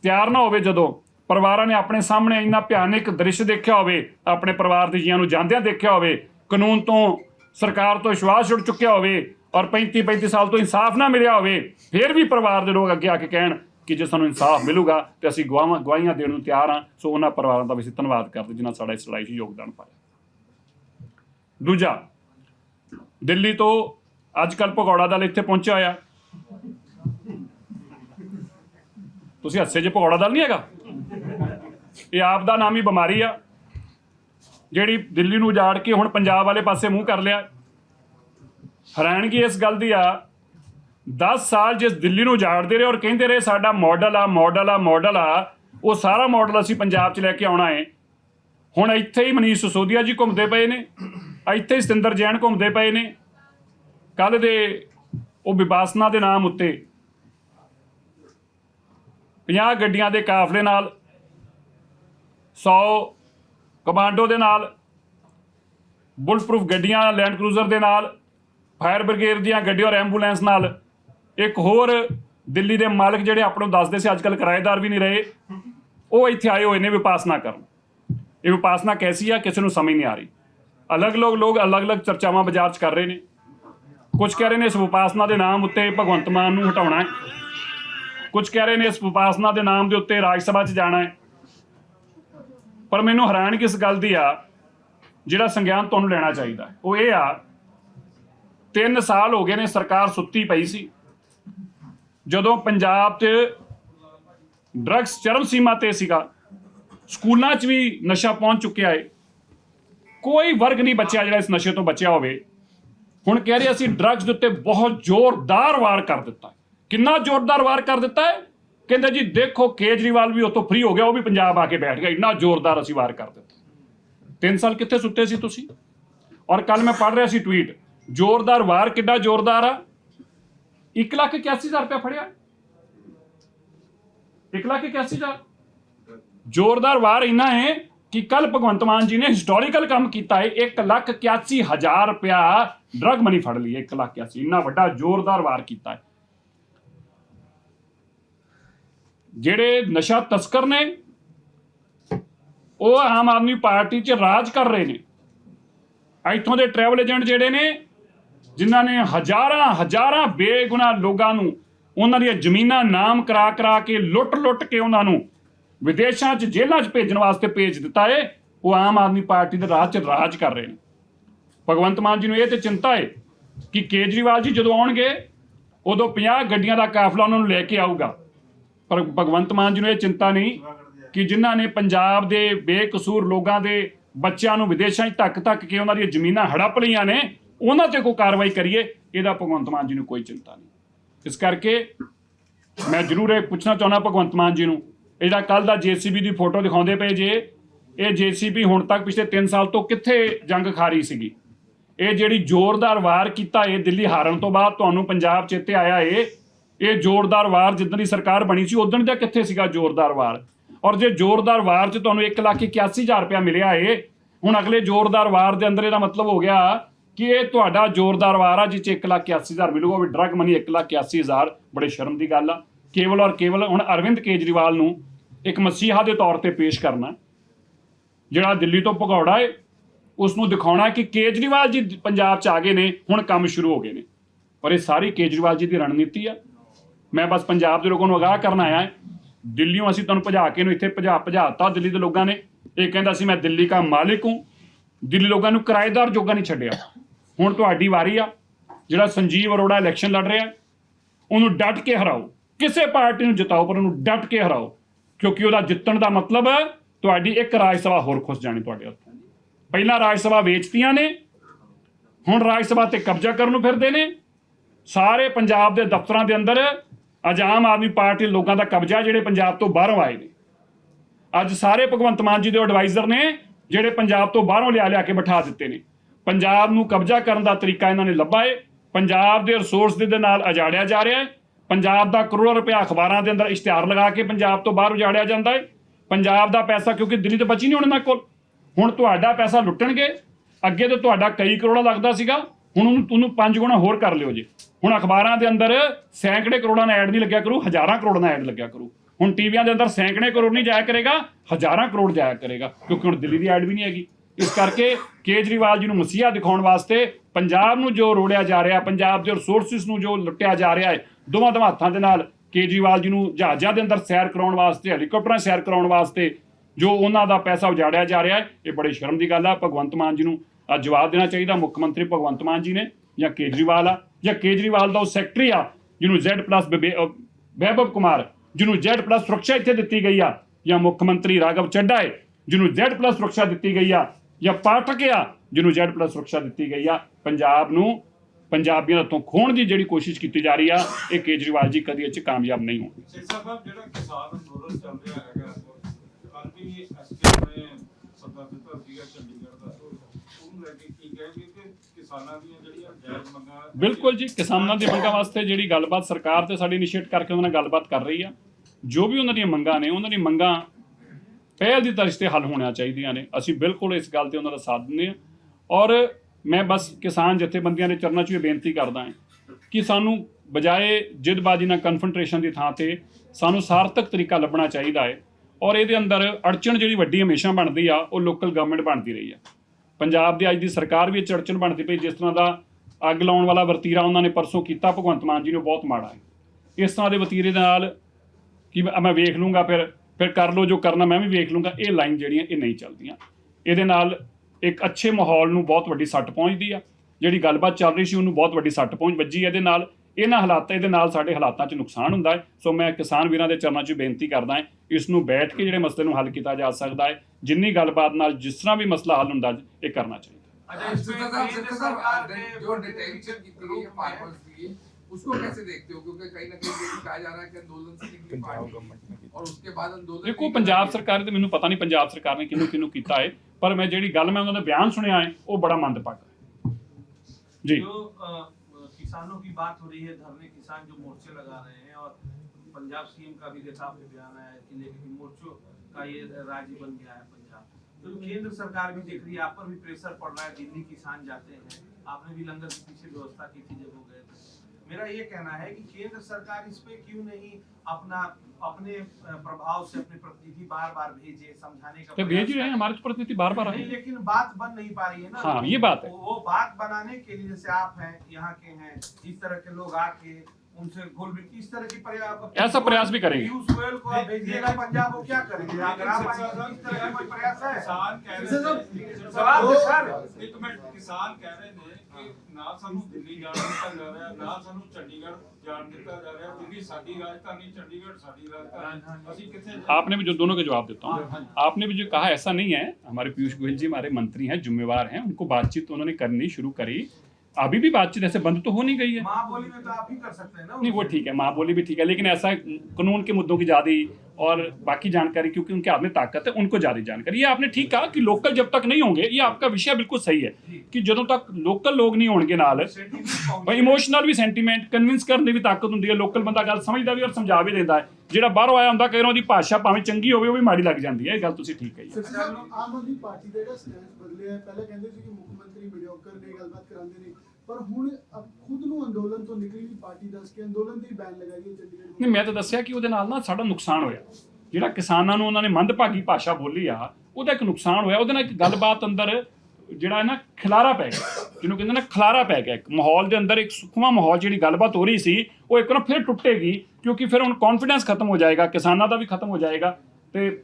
ਤਿਆਰ ਨਾ ਹੋਵੇ ਜਦੋਂ ਪਰਿਵਾਰਾਂ ਨੇ ਆਪਣੇ ਸਾਹਮਣੇ ਇੰਨਾ ਭਿਆਨਕ ਦ੍ਰਿਸ਼ ਦੇਖਿਆ ਹੋਵੇ ਆਪਣੇ ਪਰਿਵਾਰ ਦੇ ਜੀਆਂ ਨੂੰ ਜਾਂਦਿਆਂ ਦੇਖਿਆ ਹੋਵੇ, ਕਾਨੂੰਨ ਤੋਂ ਸਰਕਾਰ ਤੋਂ ਵਿਸ਼ਵਾਸ ਛੁੱਟ ਚੁੱਕਿਆ ਹੋਵੇ ਔਰ 35 35 ਸਾਲ ਤੋਂ ਇਨਸਾਫ ਨਾ ਮਿਲਿਆ ਹੋਵੇ, ਫਿਰ ਵੀ ਪਰਿਵਾਰ ਦੇ ਲੋਕ ਅੱਗੇ ਆ ਕੇ ਕਹਿਣ ਕਿ ਜੇ ਸਾਨੂੰ ਇਨਸਾਫ ਮਿਲੂਗਾ ਤੇ ਅਸੀਂ ਗਵਾਹਾਂ, ਗਵਾਹੀਆਂ ਦੇਣ ਨੂੰ ਤਿਆਰ ਹਾਂ। ਸੋ ਉਹਨਾਂ ਪਰਿਵਾਰਾਂ ਦਾ ਵੀ ਅਸੀਂ ਧੰਨਵਾਦ ਕਰਦੇ ਜਿਨ੍ਹਾਂ ਸਾਡਾ ਇਸ ਲੜਾਈ 'ਚ ਯੋਗਦਾਨ ਪਾਇਆ। ਦੂਜਾ, ਦਿੱਲੀ ਤੋਂ ਅੱਜ ਕੱਲ ਭਗੌੜਾ ਦਲ ਇੱਥੇ ਪਹੁੰਚਿਆ ਹੋਇਆ। ਤੁਸੀਂ ਹੱਸੇ 'ਚ ਭਗੌੜਾ ਦਲ ਨਹੀਂ ਹੈਗਾ? ਇਹ ਆਪ ਦਾ ਨਾਮ ਹੀ ਬਿਮਾਰੀ ਆ। ਜਿਹੜੀ ਦਿੱਲੀ ਨੂੰ ਉਜਾੜ ਕੇ ਹੁਣ ਪੰਜਾਬ ਵਾਲੇ ਪਾਸੇ ਮੂੰਹ ਕਰ ਲਿਆ। ਹੈਰਾਨਗੀ ਇਸ ਗੱਲ ਦੀ ਆ 10 ਸਾਲ ਜਿਸ ਦਿੱਲੀ ਨੂੰ ਉਜਾੜਦੇ ਰਹੇ ਔਰ ਕਹਿੰਦੇ ਰਹੇ ਸਾਡਾ ਮਾਡਲ ਆ ਮਾਡਲ ਆ ਮਾਡਲ ਆ, ਉਹ ਸਾਰਾ ਮਾਡਲ ਅਸੀਂ ਪੰਜਾਬ 'ਚ ਲੈ ਕੇ ਆਉਣਾ ਹੈ ਹੁਣ ਇੱਥੇ ਹੀ ਮਨੀਸ਼ ਸਿਸੋਦੀਆ ਜੀ ਘੁੰਮਦੇ ਪਏ ਨੇ, ਇੱਥੇ ਹੀ ਸਤਿੰਦਰ ਜੈਨ ਘੁੰਮਦੇ ਪਏ ਨੇ। ਕੱਲ ਦੇ ਉਹ ਵਿਪਾਸਨਾ ਦੇ ਨਾਮ ਉੱਤੇ 50 ਗੱਡੀਆਂ ਦੇ ਕਾਫਲੇ ਨਾਲ 100 ਕਮਾਂਡੋ ਦੇ ਨਾਲ ਬੁਲਟ ਪ੍ਰੂਫ ਗੱਡੀਆਂ, ਲੈਂਡ ਕਰੂਜ਼ਰ ਦੇ ਨਾਲ, ਫਾਇਰ ਬ੍ਰਿਗੇਡ ਦੀਆਂ ਗੱਡੀਆਂ ਔਰ ਐਂਬੂਲੈਂਸ ਨਾਲ। ਇੱਕ ਹੋਰ ਦਿੱਲੀ ਦੇ ਮਾਲਕ ਜਿਹੜੇ ਆਪਾਂ ਨੂੰ ਦੱਸਦੇ ਸੀ ਅੱਜਕੱਲ ਕਿਰਾਏਦਾਰ ਵੀ ਨਹੀਂ ਰਹੇ, ਉਹ ਇੱਥੇ ਆਏ ਹੋਏ ਨੇ ਵਿਪਾਸਨਾ ਕਰਨ। ਇਹ ਵਿਪਾਸਨਾ ਕੈਸੀ ਆ? ਕਿਸੇ ਨੂੰ ਸਮਝ ਨਹੀਂ ਆ ਰਹੀ। ਅਲੱਗ-ਅਲੱਗ ਲੋਕ ਅਲੱਗ-ਅਲੱਗ ਚਰਚਾਵਾਂ ਬਾਜ਼ਾਰ 'ਚ ਕਰ ਰਹੇ ਨੇ। ਕੁਝ ਕਹਿ ਰਹੇ ਨੇ ਇਸ ਵਿਪਾਸਨਾ ਦੇ ਨਾਮ ਉੱਤੇ ਭਗਵੰਤ ਮਾਨ ਨੂੰ ਹਟਾਉਣਾ ਹੈ। ਕੁਝ ਕਹਿ ਰਹੇ ਨੇ ਇਸ ਵਿਪਾਸਨਾ ਦੇ ਨਾਮ ਦੇ ਉੱਤੇ ਰਾਜ ਸਭਾ 'ਚ ਜਾਣਾ ਹੈ। ਪਰ ਮੈਨੂੰ ਹੈਰਾਨ ਕਿਸ ਗੱਲ ਦੀ ਆ, ਜਿਹੜਾ ਸੰਗਿਆਨ ਤੁਹਾਨੂੰ ਲੈਣਾ ਚਾਹੀਦਾ ਉਹ ਇਹ ਆ, ਤਿੰਨ ਸਾਲ ਹੋ ਗਏ ਨੇ ਸਰਕਾਰ ਸੁੱਤੀ ਪਈ ਸੀ। ਜਦੋਂ ਪੰਜਾਬ 'ਚ ਡਰੱਗਸ ਚਰਮ ਸੀਮਾ ਤੇ ਸੀਗਾ, ਸਕੂਲਾਂ 'ਚ ਵੀ ਨਸ਼ਾ ਪਹੁੰਚ ਚੁੱਕਿਆ ਏ। ਕੋਈ ਵਰਗ ਨਹੀਂ ਬਚਿਆ ਜਿਹੜਾ ਇਸ ਨਸ਼ੇ ਤੋਂ ਬਚਿਆ ਹੋਵੇ। ਹੁਣ ਕਹਿ ਰਹੇ ਅਸੀਂ ਡਰੱਗਸ ਦੇ ਉੱਤੇ ਬਹੁਤ ਜ਼ੋਰਦਾਰ ਵਾਰ ਕਰ ਦਿੱਤਾ। ਕਿੰਨਾ ਜ਼ੋਰਦਾਰ ਵਾਰ ਕਰ ਦਿੱਤਾ ਹੈ? ਕਹਿੰਦੇ ਜੀ, ਦੇਖੋ, ਕੇਜਰੀਵਾਲ ਵੀ ਉਤੋਂ ਫ੍ਰੀ ਹੋ ਗਿਆ, ਉਹ ਵੀ ਪੰਜਾਬ ਆ ਕੇ ਬੈਠ ਗਿਆ। ਇੰਨਾ ਜ਼ੋਰਦਾਰ ਅਸੀਂ ਵਾਰ ਕਰ ਦਿੱਤਾ। ਤਿੰਨ ਸਾਲ ਕਿੱਥੇ ਸੁੱਤੇ ਸੀ ਤੁਸੀਂ? ਔਰ ਕੱਲ ਮੈਂ ਪੜ੍ਹ ਰਿਹਾ ਸੀ ਟਵੀਟ ਜ਼ੋਰਦਾਰ ਵਾਰ ਕਿੱਡਾ ਜ਼ੋਰਦਾਰ ਆ? 1 ਲੱਖ 81000 ਰੁਪਏ ਫੜਿਆ। 1 ਲੱਖ 81000 ਜ਼ੋਰਦਾਰ ਵਾਰ ਇੰਨਾ ਹੈ ਕਿ ਕੱਲ ਭਗਵੰਤ ਮਾਨ ਜੀ ਨੇ ਹਿਸਟੋਰੀਕਲ ਕੰਮ ਕੀਤਾ ਹੈ 1 ਲੱਖ 81000 ਰੁਪਇਆ ਡਰਗ ਮਨੀ ਫੜ ਲਈ 1 ਲੱਖ 81 ਇੰਨਾ ਵੱਡਾ ਜ਼ੋਰਦਾਰ ਵਾਰ ਕੀਤਾ ਹੈ। ਜਿਹੜੇ ਨਸ਼ਾ ਤਸਕਰ ਨੇ, ਉਹ ਆਮ ਆਦਮੀ ਪਾਰਟੀ 'ਚ ਰਾਜ ਕਰ ਰਹੇ ਨੇ। ਇੱਥੋਂ ਦੇ ਟਰੈਵਲ ਏਜੰਟ ਜਿਹੜੇ ਨੇ, ਜਿਨ੍ਹਾਂ ਨੇ ਹਜ਼ਾਰਾਂ ਹਜ਼ਾਰਾਂ ਬੇਗੁਨਾਹ ਲੋਕਾਂ ਨੂੰ ਉਹਨਾਂ ਦੀਆਂ ਜ਼ਮੀਨਾਂ ਨਾਮ ਕਰਾ ਕਰਾ ਕੇ ਲੁੱਟ-ਲੁੱਟ ਕੇ ਉਹਨਾਂ ਨੂੰ ਵਿਦੇਸ਼ਾਂ 'ਚ ਜੇਲ੍ਹਾਂ 'ਚ ਭੇਜਣ ਵਾਸਤੇ ਭੇਜ ਦਿੱਤਾ ਏ, ਉਹ ਆਮ ਆਦਮੀ ਪਾਰਟੀ ਦੇ ਰਾਜ 'ਚ ਰਾਜ ਕਰ ਰਹੇ ਨੇ। ਭਗਵੰਤ ਮਾਨ ਜੀ ਨੂੰ ਇਹ ਤੇ ਚਿੰਤਾ ਏ ਕਿ ਕੇਜਰੀਵਾਲ ਜੀ ਜਦੋਂ ਆਉਣਗੇ, ਉਦੋਂ 50 ਗੱਡੀਆਂ ਦਾ ਕਾਫਲਾ ਉਹਨਾਂ ਨੂੰ ਲੈ ਕੇ ਆਊਗਾ। ਪਰ ਭਗਵੰਤ ਮਾਨ ਜੀ ਨੂੰ ਇਹ ਚਿੰਤਾ ਨਹੀਂ ਕਿ ਜਿਨ੍ਹਾਂ ਨੇ ਪੰਜਾਬ ਦੇ ਬੇਕਸੂਰ ਲੋਕਾਂ ਦੇ ਬੱਚਿਆਂ ਨੂੰ ਵਿਦੇਸ਼ਾਂ 'ਚ ਧੱਕ ਧੱਕ ਕੇ ਉਹਨਾਂ ਦੀਆਂ ਜ਼ਮੀਨਾਂ ਹੜੱਪ ਲਈਆਂ ਨੇ, ਉਹਨਾਂ ਤੇ ਕੋਈ ਕਾਰਵਾਈ ਕਰੀਏ, ਇਹਦਾ ਭਗਵੰਤ ਮਾਨ ਜੀ ਨੂੰ ਕੋਈ ਚਿੰਤਾ ਨਹੀਂ। ਇਸ ਕਰਕੇ ਮੈਂ ਜ਼ਰੂਰ ਇਹ ਪੁੱਛਣਾ ਚਾਹੁੰਦਾ ਭਗਵੰਤ ਮਾਨ ਜੀ ਨੂੰ, ਇਹ ਜਿਹੜਾ ਕੱਲ ਦਾ ਜੀਸੀਬੀ ਦੀ ਫੋਟੋ ਦਿਖਾਉਂਦੇ ਪਏ ਜੇ, ਇਹ ਜੀਸੀਬੀ ਹੁਣ ਤੱਕ ਪਿਛਲੇ 3 ਸਾਲ ਤੋਂ ਕਿੱਥੇ ਜੰਗ ਖਾ ਰਹੀ ਸੀਗੀ? ਇਹ ਜਿਹੜੀ ਜ਼ੋਰਦਾਰ ਵਾਰ ਕੀਤਾ ਇਹ ਦਿੱਲੀ ਹਾਰਨ ਤੋਂ ਬਾਅਦ ਤੁਹਾਨੂੰ ਪੰਜਾਬ ਚੇਤੇ ਆਇਆ ਏ ਇਹ ਜ਼ੋਰਦਾਰ ਵਾਰ ਜਿੱਦਣ ਦੀ ਸਰਕਾਰ ਬਣੀ ਸੀ, ਉਦੋਂ ਦਾ ਕਿੱਥੇ ਸੀਗਾ ਜ਼ੋਰਦਾਰ ਵਾਰ? ਔਰ ਜੇ ਜ਼ੋਰਦਾਰ ਵਾਰ 'ਚ ਤੁਹਾਨੂੰ 1 ਲੱਖ 81000 ਰੁਪਇਆ ਮਿਲਿਆ ਏ, ਹੁਣ ਅਗਲੇ ਜ਼ੋਰਦਾਰ ਵਾਰ ਦੇ ਅੰਦਰ ਇਹਦਾ ਮਤਲਬ ਹੋ ਗਿਆ ਕਿ ਇਹ ਤੁਹਾਡਾ ਜ਼ੋਰਦਾਰ ਵਾਰ ਆ ਜਿਸ 'ਚ 1 ਲੱਖ 81000 ਮਿਲੂਗਾ, ਉਹ ਵੀ ਡਰਗ ਮਨੀ 1 ਲੱਖ 81000 ਬੜੇ ਸ਼ਰਮ ਦੀ ਗੱਲ ਆ। ਕੇਵਲ ਔਰ ਕੇਵਲ ਹੁਣ ਅਰਵਿੰਦ ਕੇਜਰੀਵਾਲ ਨੂੰ ਇੱਕ ਮਸੀਹਾ ਦੇ ਤੌਰ ਤੇ ਪੇਸ਼ ਕਰਨਾ। ਜਿਹੜਾ ਦਿੱਲੀ ਤੋਂ ਭਗੌੜਾ ਏ ਉਸ ਨੂੰ ਦਿਖਾਉਣਾ ਕਿ ਕੇਜਰੀਵਾਲ ਜੀ ਪੰਜਾਬ 'ਚ ਆ ਗਏ ਨੇ, ਹੁਣ ਕੰਮ ਸ਼ੁਰੂ ਹੋ ਗਏ ਨੇ। ਪਰ ਇਹ ਸਾਰੀ ਕੇਜਰੀਵਾਲ ਜੀ ਦੀ ਰਣਨੀਤੀ ਆ। ਮੈਂ ਬਸ ਪੰਜਾਬ ਦੇ ਲੋਕਾਂ ਨੂੰ ਅਗਾਹ ਕਰਨ ਆਇਆ ਹਾਂ। ਦਿੱਲੀੋਂ ਅਸੀਂ ਤੁਹਾਨੂੰ ਭਜਾ ਕੇ ਨੂੰ ਇੱਥੇ ਭਜਾ ਭਜਾਤਾ ਦਿੱਲੀ ਦੇ ਲੋਕਾਂ ਨੇ। ਇਹ ਕਹਿੰਦਾ ਸੀ, ਮੈਂ ਦਿੱਲੀ ਦਾ ਮਾਲਿਕ ਹੂੰ। ਦਿੱਲੀ ਲੋਕਾਂ ਨੂੰ ਕਿਰਾਏਦਾਰ ਜੋਗਾ ਨਹੀਂ ਛੱਡਿਆ। ਹੁਣ ਤੁਹਾਡੀ ਵਾਰੀ ਆ। ਜਿਹੜਾ ਸੰਜੀਵ ਅਰੋੜਾ ਇਲੈਕਸ਼ਨ ਲੜ ਰਿਹਾ, ਉਹਨੂੰ ਡਟ ਕੇ ਹਰਾਓ। ਕਿਸੇ ਪਾਰਟੀ ਨੂੰ ਜਿਤਾਓ, ਪਰ ਉਹਨੂੰ ਡਟ ਕੇ ਹਰਾਓ। ਕਿਉਂਕਿ ਉਹਦਾ ਜਿੱਤਣ ਦਾ ਮਤਲਬ ਤੁਹਾਡੀ ਇੱਕ ਰਾਜ ਸਭਾ ਹੋਰ ਖੁੱਸ ਜਾਣੀ ਤੁਹਾਡੇ ਹੱਥੋਂ ਪਹਿਲਾਂ ਰਾਜ ਸਭਾ ਵੇਚਤੀਆਂ ਨੇ, ਹੁਣ ਰਾਜ ਸਭਾ ਤੇ ਕਬਜ਼ਾ ਕਰਨ ਨੂੰ ਫਿਰਦੇ ਨੇ। ਸਾਰੇ ਪੰਜਾਬ ਦੇ ਦਫ਼ਤਰਾਂ ਦੇ ਅੰਦਰ ਅੱਜ ਆਮ ਆਦਮੀ ਪਾਰਟੀ ਲੋਕਾਂ ਦਾ ਕਬਜ਼ਾ ਜਿਹੜੇ ਪੰਜਾਬ ਤੋਂ ਬਾਹਰੋਂ ਆਏ ਨੇ। ਅੱਜ ਸਾਰੇ ਭਗਵੰਤ ਮਾਨ ਜੀ ਦੇ ਐਡਵਾਈਜ਼ਰ ਨੇ ਜਿਹੜੇ ਪੰਜਾਬ ਤੋਂ ਬਾਹਰੋਂ ਲਿਆ ਲਿਆ ਕੇ ਬਿਠਾ ਦਿੱਤੇ ਨੇ। ਪੰਜਾਬ ਨੂੰ ਕਬਜ਼ਾ ਕਰਨ ਦਾ ਤਰੀਕਾ ਇਹਨਾਂ ਨੇ ਲੱਭਾ ਏ। ਪੰਜਾਬ ਦੇ ਰਿਸੋਰਸ ਦੇ ਨਾਲ ਅਜਾੜਿਆ ਜਾ ਰਿਹਾ ਹੈ ਪੰਜਾਬ ਦਾ ਕਰੋੜਾਂ ਰੁਪਏ ਅਖਬਾਰਾਂ ਦੇ ਅੰਦਰ ਇਸ਼ਤਿਹਾਰ ਲਗਾ ਕੇ ਪੰਜਾਬ ਤੋਂ ਬਾਹਰ ਉਜਾੜਿਆ ਜਾਂਦਾ ਹੈ ਪੰਜਾਬ ਦਾ ਪੈਸਾ ਕਿਉਂਕਿ ਦਿੱਲੀ ਤੋਂ ਬਚੀ ਨਹੀਂ ਹੁਣ ਇਹਨਾਂ ਕੋਲ। ਹੁਣ ਤੁਹਾਡਾ ਪੈਸਾ ਲੁੱਟਣਗੇ। ਅੱਗੇ ਤੋਂ ਤੁਹਾਡਾ ਕਈ ਕਰੋੜਾਂ ਲੱਗਦਾ ਸੀਗਾ। ਹੁਣ ਉਹਨੂੰ ਉਹਨੂੰ ਪੰਜ ਗੁਣਾ ਹੋਰ ਕਰ ਲਿਓ ਜੀ। ਹੁਣ ਅਖਬਾਰਾਂ ਦੇ ਅੰਦਰ ਸੈਂਕੜੇ ਕਰੋੜਾਂ ਦਾ ਐਡ ਨਹੀਂ ਲੱਗਿਆ ਕਰੂ, ਹਜ਼ਾਰਾਂ ਕਰੋੜਾਂ ਦਾ ਐਡ ਲੱਗਿਆ ਕਰੂ। ਹੁਣ ਟੀਵੀਆਂ ਦੇ ਅੰਦਰ ਸੈਂਕੜੇ ਕਰੋੜ ਨਹੀਂ ਜਾਇਆ ਕਰੇਗਾ, ਹਜ਼ਾਰਾਂ ਕਰੋੜ ਜਾਇਆ ਕਰੇਗਾ, ਕਿਉਂਕਿ ਹੁਣ ਦਿੱਲੀ ਦੀ ਐਡ ਵੀ ਨਹੀਂ ਹੈਗੀ। ਇਸ ਕਰਕੇ ਕੇਜਰੀਵਾਲ ਜੀ ਨੂੰ ਮਸੀਹਾ ਦਿਖਾਉਣ ਵਾਸਤੇ ਪੰਜਾਬ ਨੂੰ ਜੋ ਰੋੜਿਆ ਜਾ ਰਿਹਾ, ਪੰਜਾਬ ਦੇ ਰਿਸੋਰਸਿਸ ਨੂੰ ਜੋ ਲੁੱਟਿਆ ਜਾ ਰਿਹਾ ਹੈ, ਦੋਵਾਂ ਦੋਵਾਂ ਹੱਥਾਂ ਦੇ ਨਾਲ ਕੇਜਰੀਵਾਲ ਜੀ ਨੂੰ ਜਹਾਜ਼ਾਂ ਦੇ ਅੰਦਰ ਸੈਰ ਕਰਾਉਣ ਵਾਸਤੇ ਹੈਲੀਕਾਪਟਰਾਂ ਸੈਰ ਕਰਾਉਣ ਵਾਸਤੇ ਜੋ ਉਹਨਾਂ ਦਾ ਪੈਸਾ ਉਜਾੜਿਆ ਜਾ ਰਿਹਾ ਹੈ, ਇਹ ਬੜੀ ਸ਼ਰਮ ਦੀ ਗੱਲ ਆ, ਭਗਵੰਤ ਮਾਨ ਜੀ ਨੂੰ ਅੱਜ ਜਵਾਬ ਦੇਣਾ ਚਾਹੀਦਾ ਮੁੱਖ ਮੰਤਰੀ ਭਗਵੰਤ ਮਾਨ ਜੀ ਨੇ ਜਾਂ ਕੇਜਰੀਵਾਲ ਆ, ਜਾਂ ਕੇਜਰੀਵਾਲ ਦਾ ਉਹ ਸੈਕਟਰੀ ਆ, ਜਿਹਨੂੰ Z+ ਵੈਭਵ ਕੁਮਾਰ, ਜਿਹਨੂੰ Z+ ਸੁਰੱਖਿਆ ਇੱਥੇ ਦਿੱਤੀ ਗਈ ਆ, ਜਾਂ ਮੁੱਖ ਮੰਤਰੀ ਰਾਘਵ ਚੱਡਾ ਹੈ ਜਿਹਨੂੰ Z+ ਸੁਰੱਖਿਆ ਦਿੱਤੀ ਗਈ ਆ, ਜਾਂ ਪਾਠਕ ਆ, ਜਿਹਨੂੰ Z+ ਸੁਰੱਖਿਆ ਦਿੱਤੀ ਗਈ ਆ। ਪੰਜਾਬ ਨੂੰ, ਪੰਜਾਬੀਆਂ ਤੋਂ ਖੋਣ ਦੀ ਜਿਹੜੀ ਕੋਸ਼ਿਸ਼ ਕੀਤੀ ਜਾ ਰਹੀ ਆ, ਇਹ ਕੇਜਰੀਵਾਲ ਜੀ ਕਦੀ ਇਹ 'ਚ ਕਾਮਯਾਬ ਨਹੀਂ ਹੋਣਗੇ। ਸਿਰਸਾ ਸਾਹਿਬ ਜਿਹੜਾ ਕਿਸਾਨ ਅੰਦੋਲਨ ਚੱਲ ਰਿਹਾ ਹੈਗਾ ਕੱਲ ਵੀ ਐਸਕੇ ਨੇ ਸੱਦਾ ਦਿੱਤਾ ਸੀਗਾ ਚੰਡੀਗੜ੍ਹ ਦਾ ਲੈ ਕੇ ਕੀ ਕਹੇਗੇ ਕਿ ਕਿਸਾਨਾਂ ਦੀਆਂ ਜਿਹੜੀਆਂ ਜਾਇਜ਼ ਮੰਗਾਂ ਬਿਲਕੁਲ ਜੀ, ਕਿਸਾਨਾਂ ਦੀ ਮੰਗਾਂ ਵਾਸਤੇ ਜਿਹੜੀ ਗੱਲਬਾਤ ਸਰਕਾਰ ਤੇ ਸਾਡੀ ਇਨੀਸ਼ੀਏਟ ਕਰਕੇ ਉਹਨਾਂ ਨਾਲ ਗੱਲਬਾਤ ਕਰ ਰਹੀ ਆ। ਜੋ ਵੀ ਉਹਨਾਂ ਦੀਆਂ ਮੰਗਾਂ ਨੇ, ਉਹਨਾਂ ਦੀਆਂ ਮੰਗਾਂ ਪਹਿਲ ਦੀ ਤਰਜ਼ ਤੇ ਹੱਲ ਹੋਣੀਆਂ ਚਾਹੀਦੀਆਂ ਨੇ। ਅਸੀਂ ਬਿਲਕੁਲ ਇਸ ਗੱਲ ਤੇ ਉਹਨਾਂ ਦਾ ਸਾਥ ਦਿੰਦੇ ਹਾਂ। ਔਰ ਮੈਂ ਬਸ ਕਿਸਾਨ ਜਥੇਬੰਦੀਆਂ ਦੇ ਚਰਨਾਂ 'ਚ ਇਹ ਬੇਨਤੀ ਕਰਦਾ ਹਾਂ ਕਿ ਸਾਨੂੰ ਬਜਾਏ ਜਿੱਦਬਾਜ਼ੀ ਨਾਲ ਕਨਫਰੰਟ੍ਰੇਸ਼ਨ ਦੀ ਥਾਂ ਤੇ ਸਾਨੂੰ ਸਾਰਥਕ ਤਰੀਕਾ ਲੱਭਣਾ ਚਾਹੀਦਾ ਹੈ। ਔਰ ਇਹਦੇ ਅੰਦਰ ਅੜਚਣ ਜਿਹੜੀ ਵੱਡੀ ਹਮੇਸ਼ਾ ਬਣਦੀ ਆ, ਉਹ ਲੋਕਲ ਗਵਰਨਮੈਂਟ ਬਣਦੀ ਰਹੀ ਆ। ਪੰਜਾਬ ਦੀ ਅੱਜ ਦੀ ਸਰਕਾਰ ਵੀ ਇਹ 'ਚ ਬਣਦੀ ਪਈ, ਜਿਸ ਤਰ੍ਹਾਂ ਦਾ ਅੱਗ ਲਾਉਣ ਵਾਲਾ ਵਰਤੀਰਾ ਉਹਨਾਂ ਨੇ ਪਰਸੋਂ ਕੀਤਾ, ਭਗਵੰਤ ਮਾਨ ਜੀ ਨੂੰ ਬਹੁਤ ਮਾੜਾ ਹੈ। ਇਸ ਤਰ੍ਹਾਂ ਦੇ ਵਤੀਰੇ ਦੇ ਨਾਲ ਕਿ ਮੈਂ ਮੈਂ ਵੇਖ ਲੂੰਗਾ, ਫਿਰ ਫਿਰ ਕਰ ਲਓ, ਜੋ ਕਰਨਾ ਮੈਂ ਵੀ ਵੇਖ ਲੂੰਗਾ, ਇਹ ਲਾਈਨ ਜਿਹੜੀਆਂ, ਇਹ ਨਹੀਂ ਚੱਲਦੀਆਂ। ਇਹਦੇ ਨਾਲ ਇੱਕ ਅੱਛੇ ਮਾਹੌਲ ਨੂੰ ਬਹੁਤ ਵੱਡੀ ਸੱਟ ਪਹੁੰਚਦੀ ਆ। ਜਿਹੜੀ ਗੱਲਬਾਤ ਚੱਲ ਰਹੀ ਸੀ, ਉਹਨੂੰ ਬਹੁਤ ਵੱਡੀ ਸੱਟ ਪਹੁੰਚ ਵੱਜੀ। ਇਹਦੇ ਨਾਲ ਇਹਨਾਂ ਹਾਲਾਤਾਂ ਇਹਦੇ ਨਾਲ ਸਾਡੇ ਹਾਲਾਤਾਂ 'ਚ ਨੁਕਸਾਨ ਹੁੰਦਾ ਹੈ ਸੋ ਮੈਂ ਕਿਸਾਨ ਵੀਰਾਂ ਦੇ ਚਰਨਾਂ 'ਚ ਬੇਨਤੀ ਕਰਦਾ ਹਾਂ ਇਸ ਨੂੰ ਬੈਠ ਕੇ ਜਿਹੜੇ ਮਸਲੇ ਨੂੰ ਹੱਲ ਕੀਤਾ ਜਾ ਸਕਦਾ ਹੈ ਜਿੰਨੀ ਗੱਲਬਾਤ ਨਾਲ ਜਿਸ ਤਰ੍ਹਾਂ ਵੀ ਮਸਲਾ ਹੱਲ ਹੁੰਦਾ ਇਹ ਕਰਨਾ ਚਾਹੀਦਾ अच्छा इसमें सिद्धू साहब, केंद्र सिद्धू सरकार साहब, के जो डिटेंशन की गई है फार्मर्स की उसको कैसे देखते हो क्योंकि कहीं ना कहीं ये भी कहा जा रहा है कि आंदोलन से निकली पार्टी और उसके बाद आंदोलन ਦੇਖੋ नहीं ਪੰਜਾਬ करना ਸਰਕਾਰ ਤੇ ਮੈਨੂੰ ਪਤਾ ਨਹੀਂ ਪੰਜਾਬ ਸਰਕਾਰ ਨੇ ਕਿਹਨੂੰ ਕਿਹਨੂੰ ਕੀਤਾ ਹੈ ਪਰ ਮੈਂ ਜਿਹੜੀ ਗੱਲ ਮੈਂ ਉਹਨਾਂ ਦਾ ਬਿਆਨ ਸੁਣਿਆ ਹੈ ਉਹ ਬੜਾ ਮੰਦਭਾਗਾ ਹੈ ਜੀ जो अ, किसानों की बात हो रही है, धरने किसान जो मोर्चे लगा रहे हैं और पंजाब सीएम का भी देखा आपने बयान आया कि लेकिन मोर्चों का ये राज्य बन गया है पंजाब। तो केंद्र सरकार भी देख रही है, आप पर भी प्रेशर पड़ रहा है, दिल्ली किसान जाते हैं। आपने भी लंगर की पीछे व्यवस्था की थी जब वो गए थे। मेरा ये कहना है कि केंद्र सरकार इस पे क्यों नहीं अपना अपने प्रभाव से अपने प्रतिनिधि बार बार भेजे समझाने का तो भेज रहे हैं हमारे तो प्रतिनिधि बार बार नहीं लेकिन बात बन नहीं पा रही है ना। हाँ, ये बात है। वो बात बनाने के लिए जैसे आप हैं यहाँ के हैं इस तरह के लोग आके उनसे घुल इस तरह की प्रयास ऐसा प्रयास भी करेंगे। पीयूष गोयल को आप भेजिएगा पंजाब को क्या करेंगे? अगर आप तो इस तरह का कोई प्रयास है? किसान कह रहे थे एक मिनट किसान कह रहे थे ਕਿ ਨਾ ਸਾਨੂੰ ਦਿੱਲੀ ਜਾਣ ਦਿੱਤਾ ਜਾ ਰਿਹਾ ਨਾ ਸਾਨੂੰ ਚੰਡੀਗੜ੍ਹ ਜਾਣ ਦਿੱਤਾ ਜਾ ਰਿਹਾ ਕਿਉਂਕਿ ਸਾਡੀ ਰਾਜਧਾनी चंडीगढ़ साडी राजधानी ਅਸੀਂ ਕਿੱਥੇ आपने भी जो दोनों का जवाब देता हूँ आपने भी जो कहा ऐसा नहीं है हमारे पीयूष गोयल जी हमारे मंत्री हैं जिम्मेवार हैं उनको बातचीत उन्होंने करनी शुरू करी अभी भी बातचीत ऐसे बंद तो हो नहीं गई है माँ बोली में तो आप ही कर सकते हैं ना नहीं वो ठीक है माँ बोली भी ठीक है लेकिन ऐसा कानून के मुद्दों की ज्यादा और बाकी जानकारी क्योंकि उनके हाथ में ताकत है उनको ज्यादा जानकारी ये आपने ठीक कहा कि लोकल जब तक नहीं होंगे ये आपका विषय बिल्कुल सही है कि ਜਦੋਂ ਤੱਕ ਲੋਕਲ ਲੋਕ ਨਹੀਂ ਹੋਣਗੇ ਨਾਲ ਬਈ ਇਮੋਸ਼ਨਲ ਵੀ ਸੈਂਟੀਮੈਂਟ ਕਨਵਿੰਸ ਕਰਨ ਦੀ ਵੀ ਤਾਕਤ ਹੁੰਦੀ ਹੈ ਲੋਕਲ ਬੰਦਾ ਗੱਲ ਸਮਝਦਾ ਵੀ ਔਰ ਸਮਝਾ ਵੀ ਦਿੰਦਾ ਹੈ ਜਿਹੜਾ ਬਾਹਰੋਂ ਆਇਆ ਹੁੰਦਾ ਕਈ ਵਾਰ ਉਹਦੀ ਭਾਸ਼ਾ ਭਾਵੇਂ ਚੰਗੀ ਹੋਵੇ ਉਹ ਵੀ ਮਾੜੀ ਲੱਗ ਜਾਂਦੀ ਹੈ ਇਹ ਗੱਲ ਤੁਸੀਂ ਠੀਕ ਕਹੀ ਹੈ ਸਿਰ ਸਾਹਿਬ ਆਮ ਆਦਮੀ ਪਾਰਟੀ ਦਾ ਜਿਹੜਾ ਸਟੈਂਸ ਬਦਲਿਆ ਹੈ ਪਹਿਲਾਂ ਕਹਿੰਦੇ ਸੀ ਕਿ ਮੁੱਖ ਮੰਤਰੀ ਮੀਡੀਓਕਰ ਨੇ, ਗੱਲਬਾਤ ਕਰਾਉਂਦੇ ਨੇ। ਪਰ ਹੁਣ ਖੁਦ ਨੂੰ ਅੰਦੋਲਨ ਤੋਂ ਨਿਕਲੀ ਵੀ ਪਾਰਟੀ ਦੱਸ ਕੇ ਅੰਦੋਲਨ ਦੀ ਬੈਨ ਲਗਾਈ ਹੈ ਚੰਡੀਗੜ੍ਹ ਨਹੀਂ, ਮੈਂ ਤਾਂ ਦੱਸਿਆ ਕਿ ਉਹਦੇ ਨਾਲ ਨਾ ਸਾਡਾ ਨੁਕਸਾਨ ਹੋਇਆ। ਜਿਹੜਾ ਕਿਸਾਨਾਂ ਨੂੰ ਉਹਨਾਂ ਨੇ ਮੰਦਭਾਗੀ ਭਾਸ਼ਾ ਬੋਲੀ ਆ, ਉਹਦਾ ਇੱਕ ਨੁਕਸਾਨ ਹੋਇਆ। ਉਹਦੇ ਨਾਲ ਇੱਕ ਗੱਲਬਾਤ ਅੰਦਰ ਜਿਹੜਾ ਹੈ ਨਾ ਖਿਲਾਰਾ ਪੈ ਗਿਆ। ਜਿਹਨੂੰ ਕਹਿੰਦੇ ਨਾ ਖਿਲਾਰਾ ਪੈ ਗਿਆ। ਇੱਕ ਮਾਹੌਲ ਦੇ ਅੰਦਰ ਇੱਕ ਸੁਖਮਾ ਮਾਹੌਲ ਜਿਹੜੀ ਗੱਲਬਾਤ ਹੋ ਰਹੀ ਸੀ, ਉਹ ਇੱਕ ਵਾਰ ਫਿਰ ਟੁੱਟੇਗੀ, ਕਿਉਂਕਿ ਫਿਰ ਹੁਣ ਕੌਨਫੀਡੈਂਸ ਖਤਮ ਹੋ ਜਾਏਗਾ, ਕਿਸਾਨਾਂ ਦਾ ਵੀ ਖਤਮ ਹੋ ਜਾਏਗਾ। ਤੇ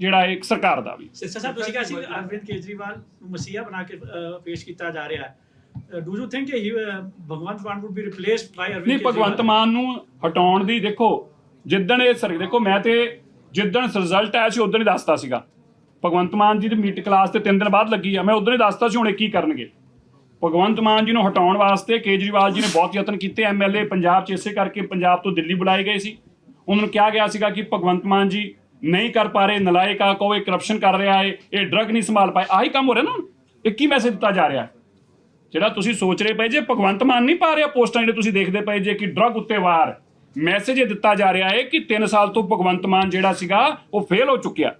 ਜਿਹੜਾ ਇੱਕ ਸਰਕਾਰ ਦਾ ਵੀ। ਸਿਸਟਰ ਸਾਹਿਬ ਤੁਸੀਂ ਕਿਹਾ ਸੀ ਅਰਵਿੰਦ ਕੇਜਰੀਵਾਲ ਨੂੰ ਮਸੀਹਾ ਬਣਾ ਕੇ ਪੇਸ਼ ਕੀਤਾ ਜਾ ਰਿਹਾ ਹੈ। Do you think he Bhagwant Mann would be replaced by Arvind ਨਹੀਂ ਭਗਵੰਤ ਮਾਨ ਨੂੰ ਹਟਾਉਣ ਦੀ ਦੇਖੋ ਜਿੱਦਣ ਇਹ ਸਰ ਦੇਖੋ ਮੈਂ ਤੇ ਜਿੱਦਣ ਰਿਜ਼ਲਟ ਆਇਆ ਸੀ ਉਦੋਂ ਹੀ ਦੱਸਤਾ ਸੀਗਾ। ਭਗਵੰਤ ਮਾਨ ਜੀ ਦੀ ਮੀਟ ਕਲਾਸ ਤੇ 3 ਦਿਨ ਬਾਅਦ ਲੱਗੀ ਆ ਮੈਂ ਉਦੋਂ ਹੀ ਦੱਸਤਾ ਸੀ ਹੁਣ ਇਹ ਕੀ ਕਰਨਗੇ। ਭਗਵੰਤ ਮਾਨ ਜੀ ਨੂੰ ਹਟਾਉਣ ਵਾਸਤੇ ਕੇਜਰੀਵਾਲ ਜੀ ਨੇ ਬਹੁਤ ਯਤਨ ਕੀਤੇ ਐਮਐਲਏ ਪੰਜਾਬ 'ਚ ਇਸੇ ਕਰਕੇ ਪੰਜਾਬ ਤੋਂ ਦਿੱਲੀ ਬੁਲਾਏ ਗਏ ਸੀ। ਉਹਨਾਂ ਨੂੰ ਕਿਹਾ ਗਿਆ ਸੀਗਾ ਕਿ ਭਗਵੰਤ ਮਾਨ ਜੀ ਨਹੀਂ ਕਰ ਪਾ ਰਹੇ, ਨਲਾਇਕ ਆ ਕਹੋ ਇਹ ਕਰਪਸ਼ਨ ਕਰ ਰਿਹਾ ਹੈ ਇਹ ਡਰਗ ਨਹੀਂ ਸੰਭਾਲ ਪਾਏ। ਆਹੀ ਕੰਮ ਹੋ ਰਿਹਾ ਨਾ ਹੁਣ। ਇਹ ਕੀ ਮੈਸੇਜ ਦਿੱਤਾ ਜਾ ਰਿਹਾ? ਜਿਹੜਾ ਤੁਸੀਂ ਸੋਚ ਰਹੇ ਪਏ, ਜੇ ਭਗਵੰਤ ਮਾਨ ਨਹੀਂ ਪਾ ਰਿਹਾ ਪੋਸਟਾਂ ਜਿਹੜੇ ਤੁਸੀਂ ਦੇਖਦੇ ਪਏ, ਜੇ ਕਿ ਡਰਗ ਉੱਤੇ ਵਾਰ ਮੈਸੇਜ ਇਹ ਦਿੱਤਾ ਜਾ ਰਿਹਾ ਹੈ ਕਿ 3 ਸਾਲ ਤੋਂ ਭਗਵੰਤ ਮਾਨ ਜਿਹੜਾ ਸੀਗਾ, ਉਹ ਫੇਲ ਹੋ ਚੁੱਕਿਆ।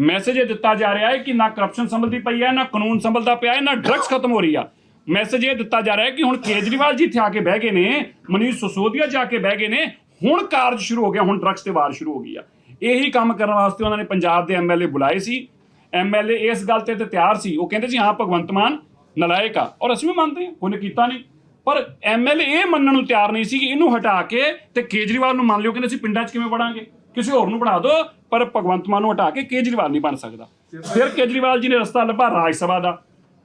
ਮੈਸੇਜ ਇਹ ਦਿੱਤਾ ਜਾ ਰਿਹਾ ਹੈ ਕਿ ਨਾ ਕਰਪਸ਼ਨ ਸੰਭਲਦੀ ਪਈ ਹੈ ਨਾ ਕਾਨੂੰਨ ਸੰਭਲਦਾ ਪਿਆ ਹੈ ਨਾ ਡਰੱਗਸ ਖਤਮ ਹੋ ਰਹੀ ਆ। ਮੈਸੇਜ ਇਹ ਦਿੱਤਾ ਜਾ ਰਿਹਾ ਹੈ ਕਿ ਹੁਣ ਕੇਜਰੀਵਾਲ ਜੀ ਇੱਥੇ ਆ ਕੇ ਬਹਿ ਗਏ ਨੇ, ਮਨੀਸ਼ ਸਿਸੋਦੀਆ ਜਾ ਕੇ ਬਹਿ ਗਏ ਨੇ, ਹੁਣ ਕਾਰਜ ਸ਼ੁਰੂ ਹੋ ਗਿਆ, ਹੁਣ ਡਰੱਗਸ ਤੇ ਵਾਰ ਸ਼ੁਰੂ ਹੋ ਗਈ ਆ। ਇਹੀ ਕੰਮ ਕਰਨ ਵਾਸਤੇ ਉਹਨਾਂ ਨੇ ਪੰਜਾਬ ਦੇ ਐਮਐਲਏ ਬੁਲਾਏ ਸੀ। ਐਮਐਲਏ ਇਸ ਗੱਲ ਤੇ ਤੇ ਤਿਆਰ ਸੀ। ਉਹ ਕਹਿੰਦੇ ਸੀ ਹਾਂ, ਭਗਵੰਤ ਮਾਨ ਨਲਾਇਕ ਆ। ਔਰ ਅਸੀਂ ਵੀ ਮੰਨਦੇ ਹਾਂ ਉਹਨੇ ਕੀਤਾ ਨਹੀਂ। ਪਰ ਐਮਐਲਏ ਇਹ ਮੰਨਣ ਨੂੰ ਤਿਆਰ ਨਹੀਂ ਸੀ ਕਿ ਇਹਨੂੰ ਹਟਾ ਕੇ ਤੇ ਕੇਜਰੀਵਾਲ ਨੂੰ ਮੰਨ ਲਿਓ ਕਿ ਅਸੀਂ ਪਿੰਡਾਂ 'ਚ ਕਿਵੇਂ ਵੜਾਂਗੇ। ਕਿਸੇ ਹੋਰ ਨੂੰ ਬਣਾ ਦਿਓ ਪਰ ਭਗਵੰਤ ਮਾਨ ਨੂੰ ਹਟਾ ਕੇ ਕੇਜਰੀਵਾਲ ਨਹੀਂ ਬਣ ਸਕਦਾ। ਫਿਰ ਕੇਜਰੀਵਾਲ ਜੀ ਨੇ ਰਸਤਾ ਲੱਭਾ ਰਾਜ ਸਭਾ ਦਾ।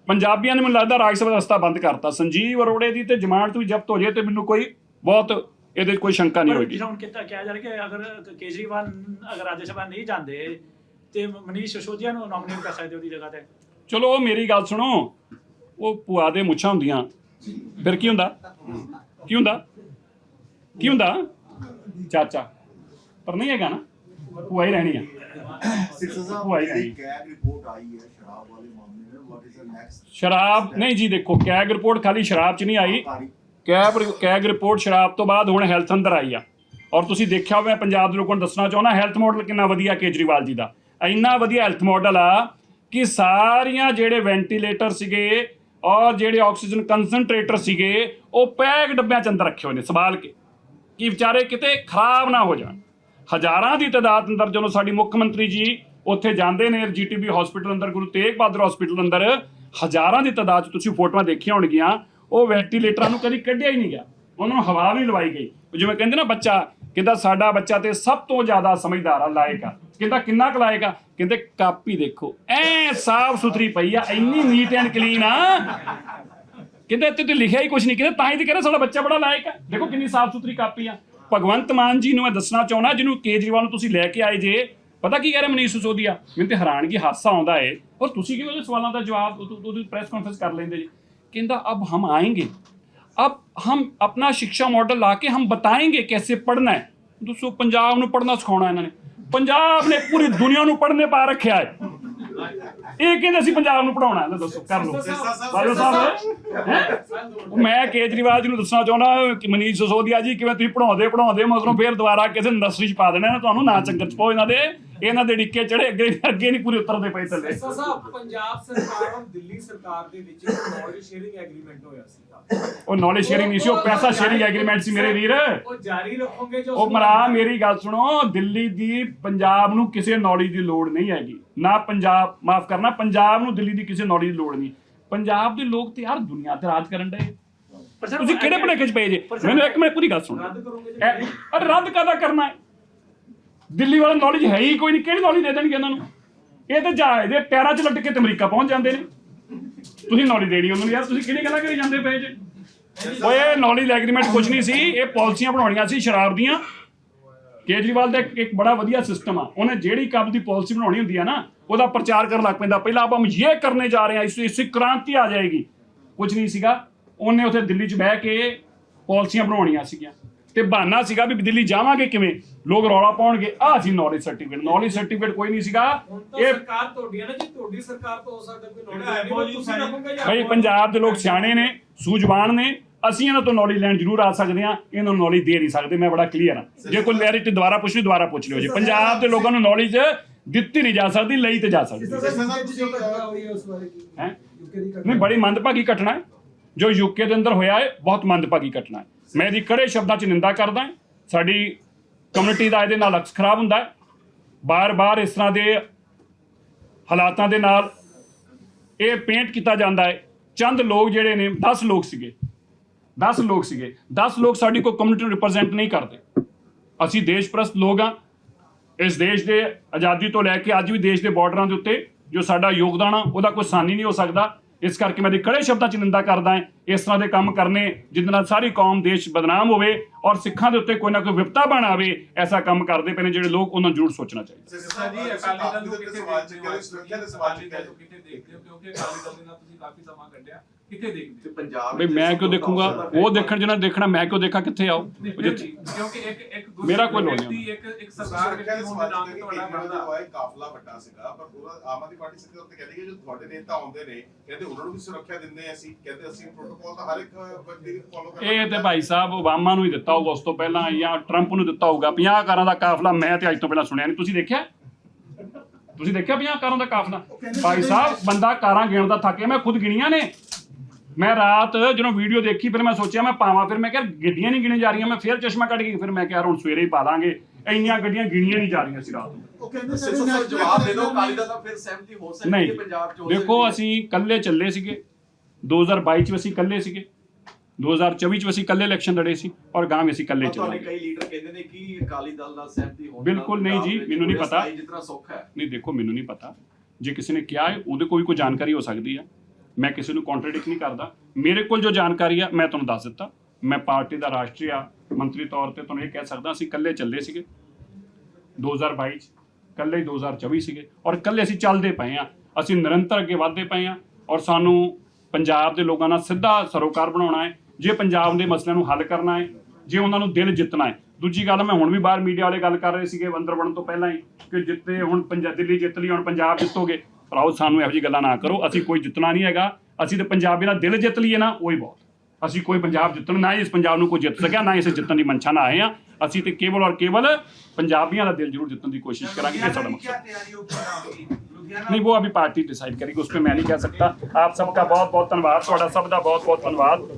ਪੰਜਾਬੀਆਂ ਨੇ ਮੈਨੂੰ ਲੱਗਦਾ ਰਾਜ ਸਭਾ ਦਾ ਰਸਤਾ ਬੰਦ ਕਰਤਾ। ਸੰਜੀਵ ਅਰੋੜੇ ਦੀ ਤੇ ਜ਼ਮਾਨਤ ਵੀ ਜ਼ਬਤ ਹੋ ਜੇ ਤੇ ਮੈਨੂੰ ਕੋਈ ਬਹੁਤ ਇਹਦੇ ਕੋਈ ਸ਼ੰਕਾ ਨਹੀਂ ਹੋਏਗੀ। ਹੁਣ ਕਿਤਾ ਕਿਹਾ ਜਾ ਰਿਹਾ ਕਿ ਅਗਰ ਕੇਜਰੀਵਾਲ ਅਗਰ ਰਾਜ ਸਭਾ ਨਹੀਂ ਜਾਂਦੇ ਤੇ ਮਨੀਸ਼ ਸ਼ੋਧਿਆ ਨੂੰ ਨੋਮੀਨੇਟ ਕਰ ਸਕਦੇ ਉਹਦੀ ਜਗ੍ਹਾ ਤੇ? ਚਲੋ ਮੇਰੀ ਗੱਲ ਸੁਣੋ। ਉਹ ਭੂਆ ਦੇ ਮੁੱਛਾਂ ਹੁੰਦੀਆਂ। ਫਿਰ ਕੀ ਹੁੰਦਾ? ਕੀ ਹੁੰਦਾ? ਕੀ ਹੁੰਦਾ? ਚਾਚਾ। ਪਰ ਨਹੀਂ ਹੈਗਾ ਨਾ। ਭੂਆ ਹੀ ਰਹਿਣੀ ਆ। ਸ਼ਰਾਬ ਨਹੀਂ ਜੀ ਦੇਖੋ ਕੈਗ ਰਿਪੋਰਟ ਖਾਲੀ ਸ਼ਰਾਬ ਚ ਨਹੀਂ ਆਈ। ਕੈਬ ਕੈਗ ਰਿਪੋਰਟ ਸ਼ਰਾਬ ਤੋਂ ਬਾਅਦ ਹੁਣ ਹੈਲਥ ਅੰਦਰ ਆਈ ਆ। ਔਰ ਤੁਸੀਂ ਦੇਖਿਆ ਹੋਵੇ ਪੰਜਾਬ ਦੇ ਲੋਕਾਂ ਨੂੰ ਦੱਸਣਾ ਚਾਹੁੰਦਾ, ਹੈਲਥ ਮਾਡਲ ਕਿੰਨਾ ਵਧੀਆ ਕੇਜਰੀਵਾਲ ਜੀ ਦਾ। ਇੰਨਾ ਵਧੀਆ ਹੈਲਥ ਮਾਡਲ ਆ ਕਿ ਸਾਰੀਆਂ ਜਿਹੜੇ ਵੈਂਟੀਲੇਟਰ ਸੀਗੇ ਔਰ ਜਿਹੜੇ ਆਕਸੀਜਨ ਕਨਸੈਂਟਰੇਟਰ ਸੀਗੇ, ਉਹ ਪੈਕ ਡੱਬਿਆਂ 'ਚ ਅੰਦਰ ਰੱਖੇ ਹੋਏ ਨੇ, ਸੰਭਾਲ ਕੇ। ਕਿ ਵਿਚਾਰੇ ਕਿਤੇ ਖਰਾਬ ਨਾ ਹੋ ਜਾਣ। ਹਜ਼ਾਰਾਂ ਦੀ ਤਾਦਾਦ ਅੰਦਰ ਜਦੋਂ ਸਾਡੀ ਮੁੱਖ ਮੰਤਰੀ ਜੀ ਉੱਥੇ ਜਾਂਦੇ ਨੇ, ਜੀਟੀਬੀ ਹਸਪੀਟਲ ਅੰਦਰ, ਗੁਰੂ ਤੇਗ ਬਹਾਦਰ ਹਸਪੀਟਲ ਅੰਦਰ, ਹਜ਼ਾਰਾਂ ਦੀ ਤਾਦਾਦ 'ਚ ਤੁਸੀਂ ਫੋਟੋਆਂ ਦੇਖੀਆਂ ਹੋਣਗੀਆਂ ਉਹ ਵੈਂਟੀਲੇਟਰਾਂ ਨੂੰ ਕਦੀ ਕੱਢਿਆ ਹੀ ਨਹੀਂ ਗਿਆ ਉਹਨਾਂ ਨੂੰ ਹਵਾ ਵੀ ਲਵਾਈ ਗਈ। ਜਿਵੇਂ ਕਹਿੰਦੇ ਨਾ ਬੱਚਾ, ਕਹਿੰਦਾ ਸਾਡਾ ਬੱਚਾ ਤੇ ਸਭ ਤੋਂ ਜ਼ਿਆਦਾ ਸਮਝਦਾਰ ਆ, ਲਾਇਕ ਆ। ਕਹਿੰਦਾ ਕਿੰਨਾ ਕੁ ਲਾਇਕ ਆ? ਕਹਿੰਦੇ ਕਾਪੀ ਦੇਖੋ। ਐ ਸਾਫ਼ ਸੁਥਰੀ ਪਈ ਆ, ਇੰਨੀ ਨੀਟ ਐਂਡ ਕਲੀਨ ਆ। ਕਹਿੰਦੇ ਇੱਥੇ ਤੇ ਲਿਖਿਆ ਹੀ ਕੁਝ ਨਹੀਂ। ਕਹਿੰਦੇ ਤਾਂ ਹੀ ਤੇ ਕਹਿੰਦਾ ਸਾਡਾ ਬੱਚਾ ਬੜਾ ਲਾਇਕ ਆ। ਦੇਖੋ ਕਿੰਨੀ ਸਾਫ਼ ਸੁਥਰੀ ਕਾਪੀ ਆ। ਭਗਵੰਤ ਮਾਨ ਜੀ ਨੂੰ ਮੈਂ ਦੱਸਣਾ ਚਾਹੁੰਦਾ, ਜਿਹਨੂੰ ਕੇਜਰੀਵਾਲ ਨੂੰ ਤੁਸੀਂ ਲੈ ਕੇ ਆਏ ਜੇ, ਪਤਾ ਕੀ ਕਹਿ ਰਿਹਾ ਮਨੀਸ਼ ਸਿਸੋਦੀਆ? ਮੈਨੂੰ ਤੇ ਹੈਰਾਨਗੀ ਹਾਸਾ ਆਉਂਦਾ ਏ। ਔਰ ਤੁਸੀਂ ਕਿਵੇਂ ਉਹਦੇ ਸਵਾਲਾਂ ਦਾ ਜਵਾਬ ਉਹਦੀ ਪ੍ਰੈਸ ਕਾਨਫਰੰਸ ਕਰ ਲੈਂਦੇ ਜੀ। ਕਹਿੰਦਾ अब हम आएंगे अब हम अपना शिक्षा मॉडल लाके हम बताएंगे कैसे पढ़ना है दोस्तों पंजाब ਨੂੰ ਪੜ੍ਹਨਾ ਸਿਖਾਉਣਾ ਇਹਨਾਂ ਨੇ ਪੰਜਾਬ ਨੇ ਪੂਰੀ ਦੁਨੀਆ ਨੂੰ ਪੜ੍ਹਨੇ ਪਾ ਰੱਖਿਆ ਹੈ ਇਹ ਕਹਿੰਦੇ ਅਸੀਂ ਪੰਜਾਬ ਨੂੰ ਪੜਾਉਣਾ ਹੈ ਦੱਸੋ ਕਰ ਲਓ ਬਾਜੋ ਸਾਹਿਬ ਹੈਂ? ਮੈਂ ਕੇਜਰੀਵਾਲ ਜੀ ਨੂੰ ਦੱਸਣਾ ਚਾਹੁੰਦਾ ਕਿ ਮਨੀਸ਼ ਸਿਸੋਦੀਆ ਜੀ ਕਿਵੇਂ ਤੁਸੀਂ ਪੜਾਉਂਦੇ ਪੜਾਉਂਦੇ ਮਗਰੋਂ ਫੇਰ ਦੁਬਾਰਾ ਕਿਸੇ ਇੰਡਸਟਰੀ 'ਚ ਪਾ ਦੇਣਾ ਇਹਨਾਂ ਤੁਹਾਨੂੰ ਨਾ ਚੰਗਰ 'ਚ ਪਾਓ ਇਹਨਾਂ ਦੇ ਇਹਨਾਂ ਦੇ ਡਿੱਕੇ ਚੜੇ ਅੱਗੇ ਅੱਗੇ ਨਹੀਂ ਪੂਰੇ ਉਤਰਦੇ ਪਏ ਥੱਲੇ। ਸਰ ਸਾਹਿਬ ਪੰਜਾਬ ਸਰਕਾਰ ਔਰ ਦਿੱਲੀ ਸਰਕਾਰ ਦੇ ਵਿੱਚ ਇੱਕ ਨੌਲੇਜ ਸ਼ੇਅਰਿੰਗ ਐਗਰੀਮੈਂਟ ਹੋਇਆ ਸੀਗਾ ਉਹ ਨੌਲੇਜ ਸ਼ੇਅਰਿੰਗ ਨਹੀਂ ਸੀ ਉਹ ਪੈਸਾ ਸ਼ੇਅਰਿੰਗ ਐਗਰੀਮੈਂਟ ਸੀ ਮੇਰੇ ਵੀਰ। ਉਹ ਜਾਰੀ ਰੱਖੋਗੇ ਜੋ ਉਹ ਮਰਾ ਮੇਰੀ ਗੱਲ ਸੁਣੋ ਦਿੱਲੀ ਦੀ ਪੰਜਾਬ ਨੂੰ ਕਿਸੇ ਨੌਲੇਜ ਦੀ ਲੋੜ ਨਹੀਂ ਹੈਗੀ। ਨਾ ਪੰਜਾਬ ਮਾਫ ਕਰਨਾ ਪੰਜਾਬ ਨੂੰ ਦਿੱਲੀ ਦੀ ਕਿਸੇ ਨੌਲੇਜ ਦੀ ਲੋੜ ਨਹੀਂ। ਪੰਜਾਬ ਦੇ ਲੋਕ ਤੇ ਯਾਰ ਦੁਨੀਆ ਤੇ ਰਾਜ ਕਰਨ ਡਏ। ਤੁਸੀਂ ਕਿਹੜੇ ਭਲੇਖੇ ਚ ਪਏ ਜੇ? ਮੈਨੂੰ ਇੱਕ ਮਿੰਟ ਪੂਰੀ ਗੱਲ ਸੁਣ। ਰੱਦ ਕਰੋਗੇ ਜੀ? ਇਹ- ਅਰੇ ਰੱਦ ਕਾਦਾ ਕਰਨਾ ਹੈ? ਦਿੱਲੀ ਵਾਲਾ ਨੌਲੇਜ ਹੈ ਹੀ ਕੋਈ ਨਹੀਂ, ਕਿਹੜੀ ਨੌਲੇਜ ਦੇ ਦੇਣਗੇ ਇਹਨਾਂ ਨੂੰ? ਇਹ ਤਾਂ ਜਹਾਜ਼ ਦੇ ਪੈਰਾਂ 'ਚ ਲੱਟ ਕੇ ਤੇ ਅਮਰੀਕਾ ਪਹੁੰਚ ਜਾਂਦੇ ਨੇ। ਤੁਸੀਂ ਨੌਲੇਜ ਦੇਣੀ ਉਹਨਾਂ ਨੂੰ ਯਾਰ, ਤੁਸੀਂ ਕਿਹੜੀ ਗੱਲਾਂ ਕਰੀ ਜਾਂਦੇ ਪਏ ਜੇ? ਓਏ ਨੌਲੇਜ ਐਗਰੀਮੈਂਟ ਕੁਝ ਨਹੀਂ ਸੀ, ਇਹ ਪਾਲਿਸੀਆਂ ਬਣਾਉਣੀਆਂ ਸੀ ਸ਼ਰਾਬ ਦੀਆਂ। ਕੇਜਰੀਵਾਲ ਦਾ ਇੱਕ ਬੜਾ ਵਧੀਆ ਸਿਸਟਮ ਆ। ਉਹਨੇ ਜਿਹੜੀ ਕੱਪ ਦੀ ਪਾਲਿਸੀ ਬਣਾਉਣੀ ਹੁੰਦੀ ਆ ਨਾ, ਉਹਦਾ ਪ੍ਰਚਾਰ ਕਰਨ ਲੱਗ ਪੈਂਦਾ। ਪਹਿਲਾਂ ਆਪਾਂ ਹਮ ਇਹ ਕਰਨੇ ਜਾ ਰਹੇ ਹਾਂ, ਇਸ ਇਸ ਕ੍ਰਾਂਤੀ ਆ ਜਾਏਗੀ। ਕੁਝ ਨਹੀਂ ਸੀਗਾ। ਉਹਨੇ ਉੱਥੇ ਦਿੱਲੀ 'ਚ ਬਹਿ ਕੇ ਪਾਲਿਸੀਆਂ ਬਣਾਉਣੀਆਂ ਸੀਗੀਆਂ। ਤੇ ਬਹਾਨਾ ਸੀਗਾ ਵੀ ਦਿੱਲੀ ਜਾਵਾਂਗੇ ਕਿਵੇਂ? ਲੋਕ ਰੌਲਾ ਪਾਉਣਗੇ। ਆਹ ਸੀ ਨੌਲੇਜ ਸਰਟੀਫਿਕੇਟ ਨੌਲੇਜ ਸਰਟੀਫਿਕੇਟ ਕੋਈ ਨਹੀਂ ਸੀਗਾ। ਇਹ ਸਰਕਾਰ ਤੁਹਾਡੀ ਹੈ ਨਾ ਜੀ ਤੁਹਾਡੀ ਸਰਕਾਰ ਤੋਂ ਹੋ ਸਕਦਾ ਕੋਈ ਨੌਲੇਜ ਤੁਸੀਂ ਰੱਖੋਗੇ ਜਾਂ ਭਾਈ ਪੰਜਾਬ ਦੇ ਲੋਕ ਸਿਆਣੇ ਨੇ ਸੂਝਵਾਨ ਨੇ। ਅਸੀਂ ਇਹਨਾਂ ਤੋਂ ਨੌਲੇਜ ਲੈਣ ਜ਼ਰੂਰ ਆ ਸਕਦੇ ਹਾਂ। ਇਹਨਾਂ ਨੂੰ ਨੌਲੇਜ ਦੇ ਨਹੀਂ ਸਕਦੇ ਮੈਂ ਬੜਾ ਕਲੀਅਰ ਹਾਂ। ਜੇ ਕੋਈ ਕਲੈਰਿਟੀ ਦੁਬਾਰਾ ਪੁੱਛਣੀ ਦੁਬਾਰਾ ਪੁੱਛ ਲਿਓ ਜੀ। ਪੰਜਾਬ ਦੇ ਲੋਕਾਂ ਨੂੰ ਨੌਲੇਜ ਦਿੱਤੀ ਨਹੀਂ ਜਾ ਸਕਦੀ ਲਈ ਤੇ ਜਾ ਸਕਦੀ। ਜੋ ਹੈ ਨਹੀਂ ਬੜੀ ਮੰਦਭਾਗੀ ਘਟਨਾ ਹੈ। ਜੋ ਯੂਕੇ ਦੇ ਅੰਦਰ ਹੋਇਆ ਹੈ ਬਹੁਤ ਮੰਦਭਾਗੀ ਘਟਨਾ ਹੈ। ਮੈਂ ਇਹਦੀ ਕੜੇ ਸ਼ਬਦਾਂ 'ਚ ਨਿੰਦਾ ਕਰਦਾ ਸਾਡੀ ਕਮਿਊਨਿਟੀ ਦਾ ਇਹਦੇ ਨਾਲ ਅਕਸ ਖਰਾਬ ਹੁੰਦਾ ਹੈ। ਬਾਰ-ਬਾਰ ਇਸ ਤਰ੍ਹਾਂ ਦੇ ਹਾਲਾਤਾਂ ਦੇ ਨਾਲ ਇਹ ਪੇਂਟ ਕੀਤਾ ਜਾਂਦਾ ਹੈ। ਚੰਦ ਲੋਕ ਜਿਹੜੇ ਨੇ 10 ਲੋਕ ਸੀਗੇ। 10 ਲੋਕ ਸੀਗੇ। 10 ਲੋਕ ਸਾਡੀ ਕੋਈ ਕਮਿਊਨਿਟੀ ਨੂੰ ਰਿਪਰੈਜ਼ੈਂਟ ਨਹੀਂ ਕਰਦੇ। ਅਸੀਂ ਦੇਸ਼ਪ੍ਰਸਤ ਲੋਕ ਹਾਂ। ਇਸ ਦੇਸ਼ ਦੇ ਆਜ਼ਾਦੀ ਤੋਂ ਲੈ ਕੇ ਅੱਜ ਵੀ ਦੇਸ਼ ਦੇ ਬਾਰਡਰਾਂ ਦੇ ਉੱਤੇ ਜੋ ਸਾਡਾ ਯੋਗਦਾਨ ਆ, ਉਹਦਾ ਕੋਈ ਸਾਨੀ ਨਹੀਂ ਹੋ ਸਕਦਾ। ਇਸ ਕਰਕੇ ਮੈਂ ਦੀ ਕੜੇ ਸ਼ਬਦਾਂ 'ਚ ਨਿੰਦਾ ਕਰਦਾ ਹਾਂ ਇਸ ਤਰ੍ਹਾਂ ਦੇ ਕੰਮ ਕਰਨੇ ਜਿਹਦੇ ਨਾਲ ਸਾਰੀ ਕੌਮ ਦੇਸ਼ ਬਦਨਾਮ ਹੋਵੇ ਔਰ ਸਿੱਖਾਂ ਦੇ ਉੱਤੇ ਕੋਈ ਨਾ ਕੋਈ ਵਿਪਤਾ ਬਣ ਆਵੇ ਐਸਾ ਕੰਮ ਕਰਦੇ ਪਏ ਨੇ ਜਿਹੜੇ ਲੋਕ ਉਹਨਾਂ ਨੂੰ ਜ਼ਰੂਰ ਸੋਚਣਾ ਚਾਹੀਦਾ। ਸਿਸਟਰ ਜੀ ਅਕਾਲੀ ਦਲ ਨੂੰ ਕਿੱਥੇ ਸਵਾਲ ਦੇਖਦੇ ਚੱਕਿਆ ਹੋ ਸੁਰੱਖਿਆ ਦੇ ਸਵਾਲ ਅਕਾਲੀ ਦਲ ਨੂੰ ਕਿੱਥੇ ਦੇਖਦੇ ਹੋ? ਕਿਉਂਕਿ ਅਕਾਲੀ ਦਲ ਦੇ ਨਾਲ ਤੁਸੀਂ ਕਾਫੀ ਸਮਾਂ ਕੱਢਿਆ। ਕਿੱਥੇ ਦੇਖਦੇ? ਤੇ ਹੋ ਪੰਜਾਬ ਬਈ ਮੈਂ ਕਿਉਂ ਦੇਖੂੰਗਾ? ਉਹ ਦੇਖਣ ਜਿਹਨਾਂ ਨੇ ਦੇਖਣਾ ਮੈਂ ਕਿਉਂ ਦੇਖਾਂ? ਕਿੱਥੇ ਆਓ ਨਹੀਂ, ਉਹ ਫਿਰ ਜਿੱਥੇ- ਵੀ, ਕਿਉਂਕਿ ਇੱਕ ਇੱਕ ਮੇਰਾ ਕੋਈ ਲੋੜ ਨਹੀਂ ਵਿਅਕਤੀ, ਇੱਕ ਇੱਕ ਸਰਦਾਰ ਵਿਅਕਤੀ ਹੋਣ ਦੇ ਨਾਮ ਤੇ ਤੁਹਾਡਾ ਬਣਦਾ। ਕਾਫਲਾ ਵੱਡਾ ਸੀਗਾ ਪਰ ਪੂਰਾ ਆਮ ਆਦਮੀ ਪਾਰਟੀ ਸਰਕਾਰ ਤੇ ਕਹਿੰਦੀ ਕਿ ਜੋ ਤੁਹਾਡੇ ਨੇਤਾ ਆਉਂਦੇ ਨੇ ਕਹਿੰਦੇ ਉਹਨਾਂ ਨੂੰ ਵੀ ਸੁਰੱਖਿਆ ਦਿੰਦੇ ਆ ਅਸੀਂ ਕਹਿੰਦੇ ਅਸੀਂ ਪ੍ਰੋਟੋਕਾਲ ਤਾਂ ਹਰ ਇੱਕ ਬੰਦੇ ਨੂੰ ਫੋਲੋ ਕਰਨਾ ਇਹ ਤੇ ਭਾਈ ਸਾਹਿਬ ਓਬਾਮਾ ਨੂੰ ਹੀ ਦਿੱਤਾ ਹੋਊਗਾ ਉਸ ਤੋਂ ਪਹਿਲਾਂ ਜਾਂ ਟਰੰਪ ਨੂੰ ਦਿੱਤਾ ਹੋਊਗਾ। 50 ਕਾਰਾਂ ਦਾ ਕਾਫਲਾ ਮੈਂ ਤੇ ਅੱਜ ਤੋਂ ਪਹਿਲਾਂ ਸੁਣਿਆ ਨਹੀਂ। ਤੁਸੀਂ ਦੇਖਿਆ? ਤੁਸੀਂ ਦੇਖਿਆ 50 ਕਾਰਾਂ ਦਾ ਕਾਫਲਾ? ਭਾਈ ਸਾਹਿਬ ਬੰਦਾ ਕਾਰਾਂ ਗਿਣਦਾ ਥੱਕੇ ਮੈਂ ਖੁਦ ਗਿਣੀਆਂ ਨੇ। ਮੈਂ ਰਾਤ ਜਦੋਂ ਵੀਡੀਓ ਦੇਖੀ ਫਿਰ ਮੈਂ ਸੋਚਿਆ ਮੈਂ ਪਾਵਾਂ ਫਿਰ ਮੈਂ ਕਿਹਾ ਗੱਡੀਆਂ ਨਹੀਂ ਗਿਣੇ ਜਾ ਰਹੀਆਂ ਮੈਂ ਫਿਰ ਚਸ਼ਮਾ ਕੱਢ ਕੇ ਫਿਰ ਮੈਂ ਕਿਹਾ ਯਾਰ ਹੁਣ ਸਵੇਰੇ ਹੀ ਪਾ ਦਾਂਗੇ ਇੰਨੀਆਂ ਗੱਡੀਆਂ ਗਿਣੀਆਂ ਨਹੀਂ ਜਾ ਰਹੀਆਂ ਸੀ ਰਾਤ ਨੂੰ। ਉਹ ਕਹਿੰਦੇ ਸਿਰ ਸਰ ਜਵਾਬ ਦੇ ਦਿਓ ਦਲ ਦਾ ਫਿਰ ਸਹਿਮਤੀ ਹੋ ਸਕਦੀ ਹੈ ਪੰਜਾਬ ਚ ਹੋ ਦੇਖੋ ਸਕਦੀ ਹੈ। ਅਸੀਂ ਇਕੱਲੇ ਚੱਲੇ ਸੀਗੇ। 2022 ਚ ਵੀ ਅਸੀਂ ਇਕੱਲੇ ਸੀਗੇ। 2024 ਚ ਵੀ ਅਸੀਂ ਇਕੱਲੇ ਇਲੈਕਸ਼ਨ ਲੜੇ ਸੀ ਔਰ ਗਾਂ ਵੀ ਅਸੀਂ ਇਕੱਲੇ ਪਰ ਤੁਹਾਡੇ ਚੱਲਾਂਗੇ ਕਈ ਲੀਡਰ ਕਹਿੰਦੇ ਨੇ ਕਿ ਅਕਾਲੀ ਦਲ ਨਾਲ ਸਹਿਮਤੀ ਹੋਣ ਬਿਲਕੁਲ ਨਹੀਂ ਜੀ, ਮੈਨੂੰ ਨਹੀਂ ਪਤਾ। ਜਿਤਨਾ ਸੁੱਖ ਹੈ। ਨਹੀਂ ਦੇਖੋ ਮੈਨੂੰ ਨਹੀਂ ਪਤਾ। ਜੇ ਕਿਸੇ ਨੇ ਕਿਹਾ ਹੈ ਉਹਦੇ ਕੋਈ ਕੋਈ ਜਾਣਕਾਰੀ ਹੋ ਸਕਦੀ ਹੈ। ਮੈਂ ਕਿਸੇ ਨੂੰ ਕੰਟਰਡਿਕਟ ਨਹੀਂ ਕਰਦਾ। ਮੇਰੇ ਕੋਲ ਜੋ ਜਾਣਕਾਰੀ ਆ, ਮੈਂ ਤੁਹਾਨੂੰ ਦੱਸ ਦਿੱਤਾ। ਮੈਂ ਪਾਰਟੀ ਦਾ ਰਾਸ਼ਟਰੀ ਮੰਤਰੀ ਤੌਰ ਤੇ ਤੁਹਾਨੂੰ ਇਹ ਕਹਿ ਸਕਦਾ, ਅਸੀਂ ਇਕੱਲੇ ਚੱਲੇ ਸੀਗੇ। 2022 ਚ, ਇਕੱਲੇ ਹੀ 2024 ਸੀਗੇ। ਔਰ ਇਕੱਲੇ ਅਸੀਂ ਚੱਲਦੇ ਪਏ ਆ। ਅਸੀਂ ਨਿਰੰਤਰ ਅੱਗੇ ਵਧਦੇ ਪਏ ਆ। ਔਰ ਸਾਨੂੰ ਪੰਜਾਬ ਦੇ ਲੋਕਾਂ ਨਾਲ ਸਿੱਧਾ ਸਰੋਕਾਰ ਬਣਾਉਣਾ ਹੈ। ਜੇ ਪੰਜਾਬ ਦੇ ਮਸਲਿਆਂ ਨੂੰ ਹੱਲ ਕਰਨਾ ਹੈ, ਜੇ ਉਹਨਾਂ ਨੂੰ ਦਿਲ ਜਿੱਤਣਾ ਹੈ। ਦੂਜੀ ਗੱਲ, ਮੈਂ ਹੁਣ ਵੀ ਬਾਹਰ ਮੀਡੀਆ ਵਾਲੇ ਗੱਲ ਕਰ ਰਹੇ ਸੀਗੇ ਅੰਦਰ ਬਣਨ ਤੋਂ ਪਹਿਲਾਂ ਹੀ, ਕਿ ਜਿੱਤੇ ਹੁਣ ਪੰਜਾਬ ਦਿੱਲੀ ਜਿੱਤ ਲਈ, ਹੁਣ ਪੰਜਾਬ ਜਿੱਤੋਗੇ। ਭਰਾਓ ਸਾਨੂੰ ਇਹੋ ਜਿਹੀ ਗੱਲਾਂ ਨਾ ਕਰੋ ਅਸੀਂ ਕੋਈ ਜਿੱਤਣਾ ਨਹੀਂ ਹੈਗਾ ਅਸੀਂ ਤੇ ਪੰਜਾਬੀ ਦਾ ਦਿਲ ਜਿੱਤ ਲਈਏ ਨਾ ਉਹੀ ਬਹੁਤ ਅਸੀਂ ਕੋਈ ਪੰਜਾਬ ਜਿੱਤਣ ਨਾ ਹੀ ਇਸ ਪੰਜਾਬ ਨੂੰ ਕੋਈ ਜਿੱਤ ਸਕਿਆ ਨਾ ਹੀ ਇਸੇ ਜਿੱਤਣ ਦੀ ਮਨਸ਼ਾ ਨਾਲ ਆਏ ਆ ਅਸੀਂ ਤੇ ਕੇਵਲ ਔਰ ਕੇਵਲ ਪੰਜਾਬੀਆਂ ਦਾ ਦਿਲ ਜ਼ਰੂਰ ਜਿੱਤਣ ਦੀ ਕੋਸ਼ਿਸ਼ ਕਰਾਂਗੇ ਇਹ ਸਾਡਾ ਮਕਸਦ है। तैयारियों पर आपकी लुधियाना नहीं वो अभी पार्टी डिसाइड करेगी उस पर मैं नहीं कह सकता आप सबका बहुत बहुत धन्यवाद ਤੁਹਾਡਾ ਸਭ ਦਾ ਬਹੁਤ ਬਹੁਤ ਧੰਨਵਾਦ